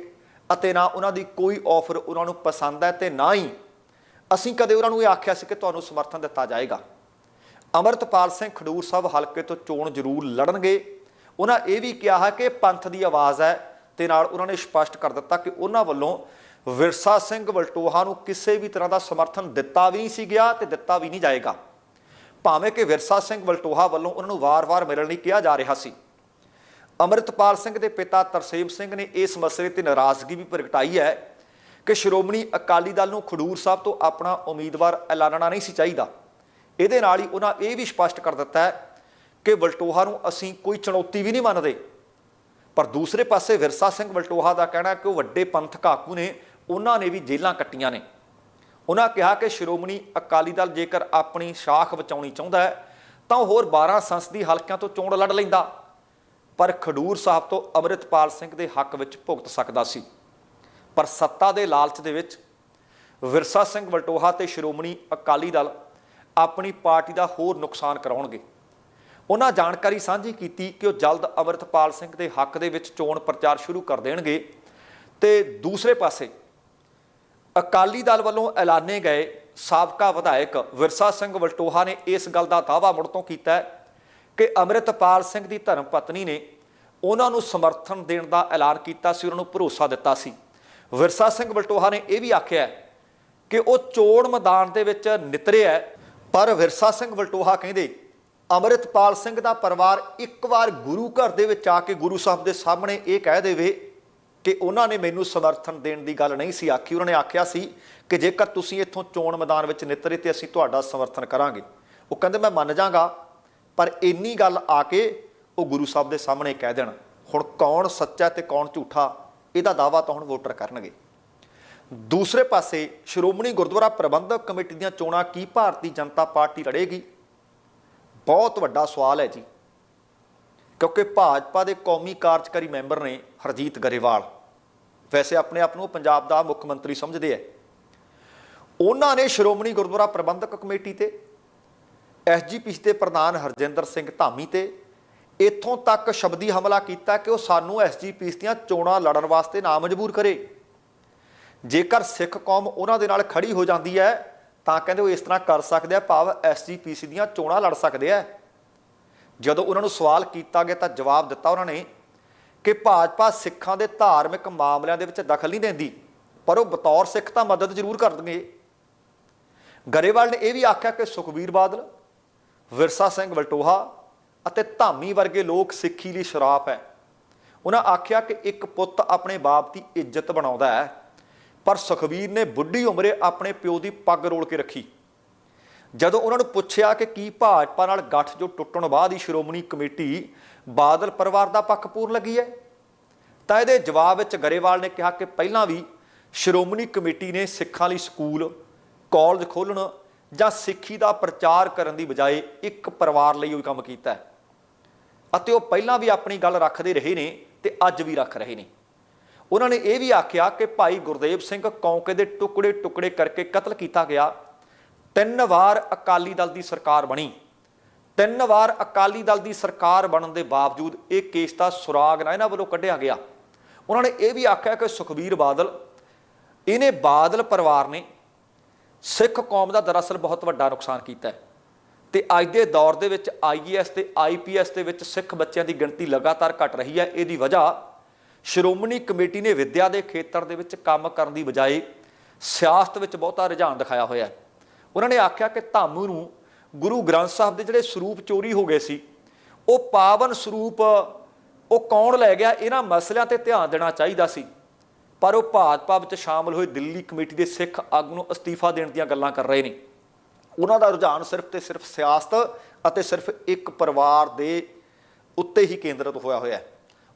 ਅਤੇ ਨਾ ਉਹਨਾਂ ਦੀ ਕੋਈ ਆਫਰ ਉਹਨਾਂ ਨੂੰ ਪਸੰਦ ਹੈ ਤੇ ਨਾ ਹੀ ਅਸੀਂ ਕਦੇ ਉਹਨਾਂ ਨੂੰ ਇਹ ਆਖਿਆ ਸੀ ਕਿ ਤੁਹਾਨੂੰ ਸਮਰਥਨ ਦਿੱਤਾ ਜਾਏਗਾ। ਅਮਰਤਪਾਲ ਸਿੰਘ ਖਡੂਰ ਸਾਹਿਬ ਹਲਕੇ ਤੋਂ ਚੋਣ ਜ਼ਰੂਰ ਲੜਨਗੇ। ਉਹਨਾਂ ਇਹ ਵੀ ਕਿਹਾ ਹੈ ਕਿ ਪੰਥ ਦੀ ਆਵਾਜ਼ ਹੈ ਤੇ ਨਾਲ ਉਹਨਾਂ ਨੇ ਸਪਸ਼ਟ ਕਰ ਦਿੱਤਾ ਕਿ ਉਹਨਾਂ ਵੱਲੋਂ ਵਿਰਸਾ ਸਿੰਘ ਵਲਟੋਹਾ ਨੂੰ ਕਿਸੇ ਵੀ ਤਰ੍ਹਾਂ ਦਾ ਸਮਰਥਨ ਦਿੱਤਾ ਵੀ ਨਹੀਂ ਸੀ ਗਿਆ ਤੇ ਦਿੱਤਾ ਵੀ ਨਹੀਂ ਜਾਏਗਾ। ਭਾਵੇਂ ਕਿ ਵਿਰਸਾ ਸਿੰਘ ਵਲਟੋਹਾ ਵੱਲੋਂ ਉਹਨਾਂ ਨੂੰ ਵਾਰ-ਵਾਰ ਮਿਲਣ ਲਈ ਕਿਹਾ ਜਾ ਰਿਹਾ ਸੀ। ਅਮਰਿਤਪਾਲ ਸਿੰਘ ਦੇ ਪਿਤਾ ਤਰਸੇਮ ਸਿੰਘ ਨੇ ਇਸ ਮਸਲੇ ਤੇ ਨਾਰਾਜ਼ਗੀ ਵੀ ਪ੍ਰਗਟਾਈ ਹੈ ਕਿ ਸ਼੍ਰੋਮਣੀ ਅਕਾਲੀ ਦਲ ਨੂੰ ਖਡੂਰ ਸਾਹਿਬ ਤੋਂ ਆਪਣਾ ਉਮੀਦਵਾਰ ਐਲਾਨਣਾ ਨਹੀਂ ਸੀ ਚਾਹੀਦਾ। ਇਹਦੇ ਨਾਲ ਹੀ ਉਹਨਾਂ ਇਹ ਵੀ ਸਪਸ਼ਟ ਕਰ ਦਿੱਤਾ ਹੈ ਕਿ ਵਲਟੋਹਾ ਨੂੰ ਅਸੀਂ ਕੋਈ ਚੁਣੌਤੀ ਵੀ ਨਹੀਂ ਮੰਨਦੇ। ਪਰ ਦੂਸਰੇ ਪਾਸੇ ਵਿਰਸਾ ਸਿੰਘ ਵਲਟੋਹਾ ਦਾ ਕਹਿਣਾ ਕਿ ਉਹ ਵੱਡੇ ਪੰਥਕ ਆਗੂ ਨੇ, ਉਹਨਾਂ ਨੇ ਵੀ ਜੇਲ੍ਹਾਂ ਕੱਟੀਆਂ ਨੇ। ਉਹਨਾਂ ਕਿਹਾ ਕਿ ਸ਼੍ਰੋਮਣੀ ਅਕਾਲੀ ਦਲ ਜੇਕਰ ਆਪਣੀ ਸ਼ਾਖ ਬਚਾਉਣੀ ਚਾਹੁੰਦਾ ਹੈ, ਤਾਂ ਉਹ ਹੋਰ 12 ਸੰਸਦੀ ਹਲਕਿਆਂ ਤੋਂ ਚੋਣ ਲੜ ਲੈਂਦਾ। ਪਰ ਖਡੂਰ ਸਾਹਿਬ ਤੋਂ ਅਮਰਿਤਪਾਲ ਸਿੰਘ ਦੇ ਹੱਕ ਵਿੱਚ ਭੁਗਤ ਸਕਦਾ ਸੀ। ਪਰ ਸੱਤਾ ਦੇ ਲਾਲਚ ਦੇ ਵਿੱਚ ਵਿਰਸਾ ਸਿੰਘ ਵਲਟੋਹਾ ਤੇ ਸ਼੍ਰੋਮਣੀ ਅਕਾਲੀ ਦਲ ਆਪਣੀ ਪਾਰਟੀ ਦਾ ਹੋਰ ਨੁਕਸਾਨ ਕਰਾਉਣਗੇ। ਉਹਨਾਂ ਜਾਣਕਾਰੀ ਸਾਂਝੀ ਕੀਤੀ ਕਿ ਉਹ ਜਲਦ ਅਮਰਿਤਪਾਲ ਸਿੰਘ ਦੇ ਹੱਕ ਦੇ ਵਿੱਚ ਚੋਣ ਪ੍ਰਚਾਰ ਸ਼ੁਰੂ ਕਰ ਦੇਣਗੇ ਤੇ ਦੂਸਰੇ ਪਾਸੇ ਅਕਾਲੀ ਦਲ ਵੱਲੋਂ ਐਲਾਨੇ ਗਏ ਸਾਬਕਾ ਵਿਧਾਇਕ ਵਿਰਸਾ ਸਿੰਘ ਵਲਟੋਹਾ ਨੇ ਇਸ ਗੱਲ ਦਾ ਦਾਅਵਾ ਮੁੜ ਤੋਂ ਕੀਤਾ ਕਿ ਅੰਮ੍ਰਿਤਪਾਲ ਸਿੰਘ ਦੀ ਧਰਮ ਪਤਨੀ ਨੇ ਉਹਨਾਂ ਨੂੰ ਸਮਰਥਨ ਦੇਣ ਦਾ ਐਲਾਨ ਕੀਤਾ ਸੀ, ਉਹਨਾਂ ਨੂੰ ਭਰੋਸਾ ਦਿੱਤਾ ਸੀ। ਵਿਰਸਾ ਸਿੰਘ ਵਲਟੋਹਾ ਨੇ ਇਹ ਵੀ ਆਖਿਆ ਕਿ ਉਹ ਚੋਣ ਮੈਦਾਨ ਦੇ ਵਿੱਚ ਨਿਤਰਿਆ ਪਰ ਵਿਰਸਾ ਸਿੰਘ ਵਲਟੋਹਾ ਕਹਿੰਦੇ, ਅੰਮ੍ਰਿਤਪਾਲ ਸਿੰਘ ਦਾ ਪਰਿਵਾਰ ਇੱਕ ਵਾਰ ਗੁਰੂ ਘਰ ਦੇ ਵਿੱਚ ਆ ਕੇ ਗੁਰੂ ਸਾਹਿਬ ਦੇ ਸਾਹਮਣੇ ਇਹ ਕਹਿ ਦੇਵੇ ਕਿ ਉਹਨਾਂ ਨੇ ਮੈਨੂੰ ਸਮਰਥਨ ਦੇਣ ਦੀ ਗੱਲ ਨਹੀਂ ਸੀ ਆਖੀ। ਉਹਨਾਂ ਨੇ ਆਖਿਆ ਸੀ ਕਿ ਜੇਕਰ ਤੁਸੀਂ ਇੱਥੋਂ ਚੋਣ ਮੈਦਾਨ ਵਿੱਚ ਨਿਤਰੇ ਤੇ ਅਸੀਂ ਤੁਹਾਡਾ ਸਮਰਥਨ ਕਰਾਂਗੇ। ਉਹ ਕਹਿੰਦੇ, ਮੈਂ ਮੰਨ ਜਾਗਾ, ਪਰ ਇੰਨੀ ਗੱਲ ਆ ਕੇ ਉਹ ਗੁਰੂ ਸਾਹਿਬ ਦੇ ਸਾਹਮਣੇ ਕਹਿ ਦੇਣ, ਹੁਣ ਕੌਣ ਸੱਚਾ ਤੇ ਕੌਣ ਝੂਠਾ, ਇਹਦਾ ਦਾਵਾ ਤਾਂ ਹੁਣ ਵੋਟਰ ਕਰਨਗੇ। ਦੂਸਰੇ ਪਾਸੇ ਸ਼੍ਰੋਮਣੀ ਗੁਰਦੁਆਰਾ ਪ੍ਰਬੰਧਕ ਕਮੇਟੀ ਦੀਆਂ ਚੋਣਾਂ ਕੀ ਭਾਰਤੀ ਜਨਤਾ ਪਾਰਟੀ ਲੜੇਗੀ? ਬਹੁਤ ਵੱਡਾ ਸਵਾਲ ਹੈ ਜੀ, ਕਿਉਂਕਿ ਭਾਜਪਾ ਦੇ ਕੌਮੀ ਕਾਰਜਕਾਰੀ ਮੈਂਬਰ ਨੇ ਹਰਜੀਤ ਗਰੇਵਾਲ। ਵੈਸੇ ਆਪਣੇ ਆਪ ਨੂੰ ਪੰਜਾਬ ਦਾ ਮੁੱਖ ਮੰਤਰੀ ਸਮਝਦੇ ਆ। ਉਹਨਾਂ ਨੇ ਸ਼੍ਰੋਮਣੀ ਗੁਰਦੁਆਰਾ ਪ੍ਰਬੰਧਕ ਕਮੇਟੀ ਤੇ ਐਸਜੀਪੀਸੀ ਦੇ ਪ੍ਰਧਾਨ ਹਰਜਿੰਦਰ ਸਿੰਘ ਧਾਮੀ ਤੇ, ਇੱਥੋਂ ਤੱਕ ਸ਼ਬਦੀ ਹਮਲਾ ਕੀਤਾ ਕਿ ਉਹ ਸਾਨੂੰ ਐਸਜੀਪੀਸੀ ਦੀਆਂ ਚੋਣਾਂ ਲੜਨ ਵਾਸਤੇ ਨਾ ਮਜਬੂਰ ਕਰੇ। ਜੇਕਰ ਸਿੱਖ ਕੌਮ ਉਹਨਾਂ ਦੇ ਨਾਲ ਖੜੀ ਹੋ ਜਾਂਦੀ ਹੈ, ਤਾਂ ਕਹਿੰਦੇ ਉਹ ਇਸ ਤਰ੍ਹਾਂ ਕਰ ਸਕਦੇ ਆ, ਭਾਵ ਐਸਜੀਪੀਸੀ ਦੀਆਂ ਚੋਣਾਂ ਲੜ ਸਕਦੇ ਆ। ਜਦੋਂ ਉਹਨਾਂ ਨੂੰ ਸਵਾਲ ਕੀਤਾ ਗਿਆ ਤਾਂ ਜਵਾਬ ਦਿੱਤਾ ਉਹਨਾਂ ਨੇ ਕਿ ਭਾਜਪਾ ਸਿੱਖਾਂ ਦੇ ਧਾਰਮਿਕ ਮਾਮਲਿਆਂ ਦੇ ਵਿੱਚ ਦਖਲ ਨਹੀਂ ਦਿੰਦੀ, ਪਰ ਉਹ ਬਤੌਰ ਸਿੱਖ ਤਾਂ ਮਦਦ ਜ਼ਰੂਰ ਕਰਨਗੇ। ਗਰੇਵਾਲ ਨੇ ਇਹ ਵੀ ਆਖਿਆ ਕਿ ਸੁਖਬੀਰ ਬਾਦਲ, ਵਿਰਸਾ ਸਿੰਘ ਵਲਟੋਹਾ ਅਤੇ ਧਾਮੀ ਵਰਗੇ ਲੋਕ ਸਿੱਖੀ ਲਈ ਸ਼ਰਾਪ ਹੈ। ਉਹਨਾਂ ਆਖਿਆ ਕਿ ਇੱਕ ਪੁੱਤ ਆਪਣੇ ਬਾਪ ਦੀ ਇੱਜ਼ਤ ਬਣਾਉਂਦਾ ਹੈ, ਪਰ ਸੁਖਬੀਰ ਨੇ ਬੁੱਢੀ ਉਮਰੇ ਆਪਣੇ ਪਿਓ ਦੀ ਪੱਗ ਰੋਲ ਕੇ ਰੱਖੀ। ਜਦੋਂ ਉਹਨਾਂ ਨੂੰ ਪੁੱਛਿਆ ਕਿ ਕੀ ਭਾਜਪਾ ਨਾਲ ਗੱਠ ਜੋ ਟੁੱਟਣ ਬਾਅਦ ਹੀ ਸ਼੍ਰੋਮਣੀ ਕਮੇਟੀ ਬਾਦਲ ਪਰਿਵਾਰ ਦਾ ਪੱਖ ਪੂਰਨ ਲੱਗੀ ਹੈ, ਤਾਂ ਇਹਦੇ ਜਵਾਬ ਵਿੱਚ ਗਰੇਵਾਲ ਨੇ ਕਿਹਾ ਕਿ ਪਹਿਲਾਂ ਵੀ ਸ਼੍ਰੋਮਣੀ ਕਮੇਟੀ ਨੇ ਸਿੱਖਾਂ ਲਈ ਸਕੂਲ, ਕਾਲਜ ਖੋਲ੍ਹਣ ਜਾਂ ਸਿੱਖੀ ਦਾ ਪ੍ਰਚਾਰ ਕਰਨ ਦੀ ਬਜਾਏ ਇੱਕ ਪਰਿਵਾਰ ਲਈ ਉਹ ਕੰਮ ਕੀਤਾ ਹੈ। ਅਤੇ ਉਹ ਪਹਿਲਾਂ ਵੀ ਆਪਣੀ ਗੱਲ ਰੱਖਦੇ ਰਹੇ ਨੇ ਤੇ ਅੱਜ ਵੀ ਰੱਖ ਰਹੇ ਨੇ। ਉਹਨਾਂ ਨੇ ਇਹ ਵੀ ਆਖਿਆ ਕਿ ਭਾਈ ਗੁਰਦੇਵ ਸਿੰਘ ਕੌਂਕੇ ਦੇ ਟੁਕੜੇ ਟੁਕੜੇ ਕਰਕੇ ਕਤਲ ਕੀਤਾ ਗਿਆ ਤਿੰਨ ਵਾਰ ਅਕਾਲੀ ਦਲ ਦੀ ਸਰਕਾਰ ਬਣੀ। ਤਿੰਨ ਵਾਰ ਅਕਾਲੀ ਦਲ ਦੀ ਸਰਕਾਰ ਬਣਨ ਦੇ ਬਾਵਜੂਦ ਇਹ ਕੇਸ ਦਾ ਸੁਰਾਗ ਨਾ ਇਹਨਾਂ ਵੱਲੋਂ ਕੱਢਿਆ ਗਿਆ। ਉਹਨਾਂ ਨੇ ਇਹ ਵੀ ਆਖਿਆ ਕਿ ਸੁਖਬੀਰ ਬਾਦਲ, ਇਹਨੇ ਬਾਦਲ ਪਰਿਵਾਰ ਨੇ ਸਿੱਖ ਕੌਮ ਦਾ ਦਰਅਸਲ ਬਹੁਤ ਵੱਡਾ ਨੁਕਸਾਨ ਕੀਤਾ ਹੈ। ਤੇ ਅੱਜ ਦੇ ਦੌਰ ਦੇ ਵਿੱਚ ਆਈਏਐਸ ਤੇ ਆਈਪੀਐਸ ਦੇ ਵਿੱਚ ਸਿੱਖ ਬੱਚਿਆਂ ਦੀ ਗਿਣਤੀ ਲਗਾਤਾਰ ਘਟ ਰਹੀ ਹੈ। ਇਹਦੀ ਵਜ੍ਹਾ ਸ਼੍ਰੋਮਣੀ ਕਮੇਟੀ ਨੇ ਵਿੱਦਿਆ ਦੇ ਖੇਤਰ ਦੇ ਵਿੱਚ ਕੰਮ ਕਰਨ ਦੀ ਬਜਾਏ ਸਿਆਸਤ ਵਿੱਚ ਬਹੁਤਾ ਰੁਝਾਨ ਦਿਖਾਇਆ ਹੋਇਆ ਹੈ। ਉਹਨਾਂ ਨੇ ਆਖਿਆ ਕਿ ਧਾਮੂ ਨੂੰ ਗੁਰੂ ਗ੍ਰੰਥ ਸਾਹਿਬ ਦੇ ਜਿਹੜੇ ਸਰੂਪ ਚੋਰੀ ਹੋ ਗਏ ਸੀ, ਉਹ ਪਾਵਨ ਸਰੂਪ, ਉਹ ਕੌਣ ਲੈ ਗਿਆ, ਇਹਨਾਂ ਮਸਲਿਆਂ ਤੇ ਧਿਆਨ ਦੇਣਾ ਚਾਹੀਦਾ ਸੀ। ਪਰ ਉਹ ਭਾਜਪਾ ਵਿੱਚ ਸ਼ਾਮਲ ਹੋਏ ਦਿੱਲੀ ਕਮੇਟੀ ਦੇ ਸਿੱਖ ਆਗੂ ਨੂੰ ਅਸਤੀਫਾ ਦੇਣ ਦੀਆਂ ਗੱਲਾਂ ਕਰ ਰਹੇ ਨੇ। ਉਹਨਾਂ ਦਾ ਰੁਝਾਨ ਸਿਰਫ ਤੇ ਸਿਰਫ ਸਿਆਸਤ ਅਤੇ ਸਿਰਫ ਇੱਕ ਪਰਿਵਾਰ ਦੇ ਉੱਤੇ ਹੀ ਕੇਂਦਰਿਤ ਹੋਇਆ ਹੋਇਆ ਹੈ।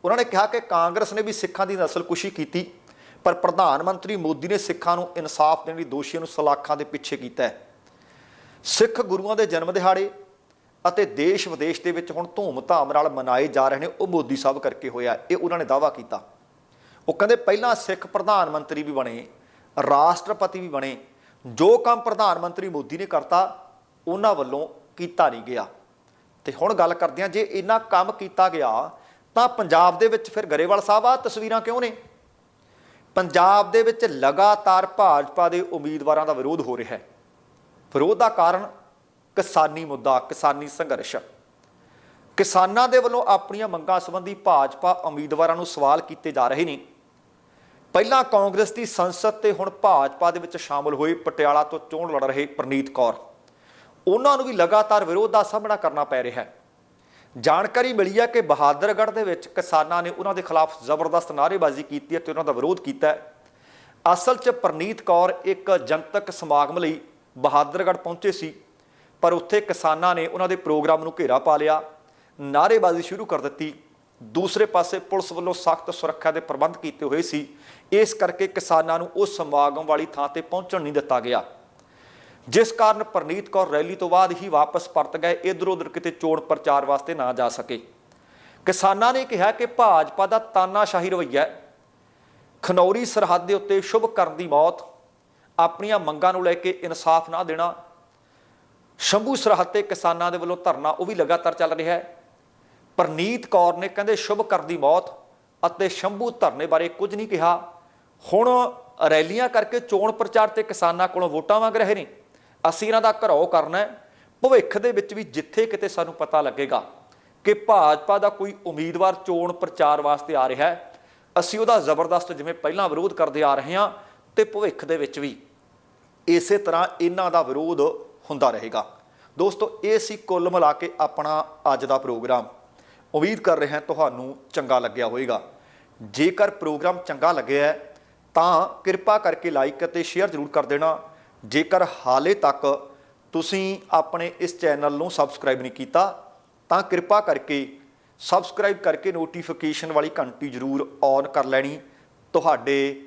ਉਹਨਾਂ ਨੇ ਕਿਹਾ ਕਿ ਕਾਂਗਰਸ ਨੇ ਵੀ ਸਿੱਖਾਂ ਦੀ ਨਸਲਕੁਸ਼ੀ ਕੀਤੀ, ਪਰ ਪ੍ਰਧਾਨ ਮੰਤਰੀ ਮੋਦੀ ਨੇ ਸਿੱਖਾਂ ਨੂੰ ਇਨਸਾਫ ਦੇਣ ਲਈ ਦੋਸ਼ੀਆਂ ਨੂੰ ਸਲਾਖਾਂ ਦੇ ਪਿੱਛੇ ਕੀਤਾ ਹੈ। ਸਿੱਖ ਗੁਰੂਆਂ ਦੇ ਜਨਮ ਦਿਹਾੜੇ ਅਤੇ ਦੇਸ਼ ਵਿਦੇਸ਼ ਦੇ ਵਿੱਚ ਹੁਣ ਧੂਮ-ਧਾਮ ਨਾਲ ਮਨਾਏ ਜਾ ਰਹੇ ਨੇ, ਉਹ ਮੋਦੀ ਸਾਹਿਬ ਕਰਕੇ ਹੋਇਆ ਇਹ ਉਹਨਾਂ ਨੇ ਦਾਵਾ ਕੀਤਾ। ਉਹ ਕਹਿੰਦੇ ਪਹਿਲਾਂ ਸਿੱਖ ਪ੍ਰਧਾਨ ਮੰਤਰੀ ਵੀ ਬਣੇ, ਰਾਸ਼ਟਰਪਤੀ ਵੀ ਬਣੇ, ਜੋ ਕੰਮ ਪ੍ਰਧਾਨ ਮੰਤਰੀ ਮੋਦੀ ਨੇ ਕਰਤਾ, ਉਹਨਾਂ ਵੱਲੋਂ ਕੀਤਾ ਨਹੀਂ ਗਿਆ। ਤੇ ਹੁਣ ਗੱਲ ਕਰਦੇ ਹਾਂ, ਜੇ ਇੰਨਾ ਕੰਮ ਕੀਤਾ ਗਿਆ, ਤਾਂ ਪੰਜਾਬ ਦੇ ਵਿੱਚ ਫਿਰ ਗਰੇਵਾਲ ਸਾਹਿਬ ਆ ਤਸਵੀਰਾਂ ਕਿਉਂ ਨੇ? ਪੰਜਾਬ ਦੇ ਵਿੱਚ ਲਗਾਤਾਰ ਭਾਜਪਾ ਦੇ ਉਮੀਦਵਾਰਾਂ ਦਾ ਵਿਰੋਧ ਹੋ ਰਿਹਾ ਹੈ। ਵਿਰੋਧ ਦਾ ਕਾਰਨ ਕਿਸਾਨੀ ਮੁੱਦਾ, ਕਿਸਾਨੀ ਸੰਘਰਸ਼। ਕਿਸਾਨਾਂ ਦੇ ਵੱਲੋਂ ਆਪਣੀਆਂ ਮੰਗਾਂ ਸੰਬੰਧੀ ਭਾਜਪਾ ਉਮੀਦਵਾਰਾਂ ਨੂੰ ਸਵਾਲ ਕੀਤੇ ਜਾ ਰਹੇ ਨੇ। ਪਹਿਲਾਂ ਕਾਂਗਰਸ ਦੀ ਸੰਸਦ ਤੇ ਹੁਣ ਭਾਜਪਾ ਦੇ ਵਿੱਚ ਸ਼ਾਮਲ ਹੋਏ ਪਟਿਆਲਾ ਤੋਂ ਚੋਣ ਲੜ ਰਹੇ ਪ੍ਰਨੀਤ ਕੌਰ। ਉਹਨਾਂ ਨੂੰ ਵੀ ਲਗਾਤਾਰ ਵਿਰੋਧ ਦਾ ਸਾਹਮਣਾ ਕਰਨਾ ਪੈ ਰਿਹਾ ਹੈ। ਜਾਣਕਾਰੀ ਮਿਲੀ ਹੈ ਕਿ ਬਹਾਦਰਗੜ੍ਹ ਦੇ ਵਿੱਚ ਕਿਸਾਨਾਂ ਨੇ ਉਹਨਾਂ ਦੇ ਖਿਲਾਫ ਜ਼ਬਰਦਸਤ ਨਾਅਰੇਬਾਜ਼ੀ ਕੀਤੀ ਹੈ ਤੇ ਉਹਨਾਂ ਦਾ ਵਿਰੋਧ ਕੀਤਾ ਹੈ। ਅਸਲ 'ਚ ਪ੍ਰਨੀਤ ਕੌਰ ਇੱਕ ਜਨਤਕ ਸਮਾਗਮ ਲਈ ਬਹਾਦਰਗੜ੍ਹ ਪਹੁੰਚੇ ਸੀ, ਪਰ ਉੱਥੇ ਕਿਸਾਨਾਂ ਨੇ ਉਹਨਾਂ ਦੇ ਪ੍ਰੋਗਰਾਮ ਨੂੰ ਘੇਰਾ ਪਾ ਲਿਆ, ਨਾਅਰੇਬਾਜ਼ੀ ਸ਼ੁਰੂ ਕਰ ਦਿੱਤੀ। ਦੂਸਰੇ ਪਾਸੇ ਪੁਲਿਸ ਵੱਲੋਂ ਸਖਤ ਸੁਰੱਖਿਆ ਦੇ ਪ੍ਰਬੰਧ ਕੀਤੇ ਹੋਏ ਸੀ। ਇਸ ਕਰਕੇ ਕਿਸਾਨਾਂ ਨੂੰ ਉਸ ਸਮਾਗਮ ਵਾਲੀ ਥਾਂ ਤੇ ਪਹੁੰਚਣ ਨਹੀਂ ਦਿੱਤਾ ਗਿਆ। ਜਿਸ ਕਾਰਨ ਪ੍ਰਨੀਤ ਕੌਰ ਰੈਲੀ ਤੋਂ ਬਾਅਦ ਹੀ ਵਾਪਸ ਪਰਤ ਗਏ ਇਧਰ ਉਧਰ ਕਿਤੇ ਚੋਣ ਪ੍ਰਚਾਰ ਵਾਸਤੇ ਨਾ ਜਾ ਸਕੇ। ਕਿਸਾਨਾਂ ਨੇ ਕਿਹਾ ਕਿ ਭਾਜਪਾ ਦਾ ਤਾਨਾਸ਼ਾਹੀ ਰਵੱਈਆ ਖਨੌਰੀ ਸਰਹੱਦ ਦੇ ਉੱਤੇ ਸ਼ੁਭ ਕਰਨ ਦੀ ਮੌਤ ਆਪਣੀਆਂ ਮੰਗਾਂ ਨੂੰ ਲੈ ਕੇ ਇਨਸਾਫ ਨਾ ਦੇਣਾ। ਸ਼ੰਭੂ ਸਰਹੱਦ ਤੇ ਕਿਸਾਨਾਂ ਦੇ ਵੱਲੋਂ ਧਰਨਾ ਉਹ ਵੀ ਲਗਾਤਾਰ ਚੱਲ ਰਿਹਾ ਹੈ। ਪ੍ਰਨੀਤ ਕੌਰ ਨੇ ਕਹਿੰਦੇ ਸ਼ੁਭ ਕਰ ਦੀ ਮੌਤ ਅਤੇ ਸ਼ੰਭੂ ਧਰਨੇ ਬਾਰੇ ਕੁਝ ਨਹੀਂ ਕਿਹਾ। ਹੁਣ ਰੈਲੀਆਂ ਕਰਕੇ ਚੋਣ ਪ੍ਰਚਾਰ ਤੇ ਕਿਸਾਨਾਂ ਕੋਲੋਂ ਵੋਟਾਂ ਮੰਗ ਰਹੇ ਨੇ। ਅਸੀਂ ਇਹਨਾਂ ਦਾ ਘਰੋ ਕਰਨਾ ਹੈ। ਭਵਿੱਖ ਦੇ ਵਿੱਚ ਵੀ ਜਿੱਥੇ ਕਿਤੇ ਸਾਨੂੰ ਪਤਾ ਲੱਗੇਗਾ ਕਿ ਭਾਜਪਾ ਦਾ ਕੋਈ ਉਮੀਦਵਾਰ ਚੋਣ ਪ੍ਰਚਾਰ ਵਾਸਤੇ ਆ ਰਿਹਾ ਹੈ। ਅਸੀਂ ਉਹਦਾ ਜ਼ਬਰਦਸਤ ਜਿਵੇਂ ਪਹਿਲਾਂ ਵਿਰੋਧ ਕਰਦੇ ਆ ਰਹੇ ਹਾਂ। ਤੇ ਭਵਿੱਖ ਦੇ ਵਿੱਚ ਵੀ ਇਸੇ ਤਰ੍ਹਾਂ ਇਹਨਾਂ ਦਾ ਵਿਰੋਧ ਹੁੰਦਾ ਰਹੇਗਾ। ਦੋਸਤੋ, ਇਹ ਸੀ ਕੁੱਲ ਮਿਲਾ ਕੇ ਆਪਣਾ ਅੱਜ ਦਾ ਪ੍ਰੋਗਰਾਮ। ਉਮੀਦ ਕਰ ਰਿਹਾ ਤੁਹਾਨੂੰ ਚੰਗਾ ਲੱਗਿਆ ਹੋਵੇਗਾ। ਜੇਕਰ ਪ੍ਰੋਗਰਾਮ ਚੰਗਾ ਲੱਗਿਆ ਤਾਂ ਕਿਰਪਾ ਕਰਕੇ ਲਾਈਕ ਅਤੇ ਸ਼ੇਅਰ ਜ਼ਰੂਰ ਕਰ ਦੇਣਾ। ਜੇਕਰ ਹਾਲੇ ਤੱਕ ਤੁਸੀਂ ਆਪਣੇ ਇਸ ਚੈਨਲ ਨੂੰ ਸਬਸਕ੍ਰਾਈਬ ਨਹੀਂ ਕੀਤਾ, ਤਾਂ ਕਿਰਪਾ ਕਰਕੇ ਸਬਸਕ੍ਰਾਈਬ ਕਰਕੇ ਨੋਟੀਫਿਕੇਸ਼ਨ ਵਾਲੀ ਘੰਟੀ ਜ਼ਰੂਰ ਔਨ ਕਰ ਲੈਣੀ। ਤੁਹਾਡੇ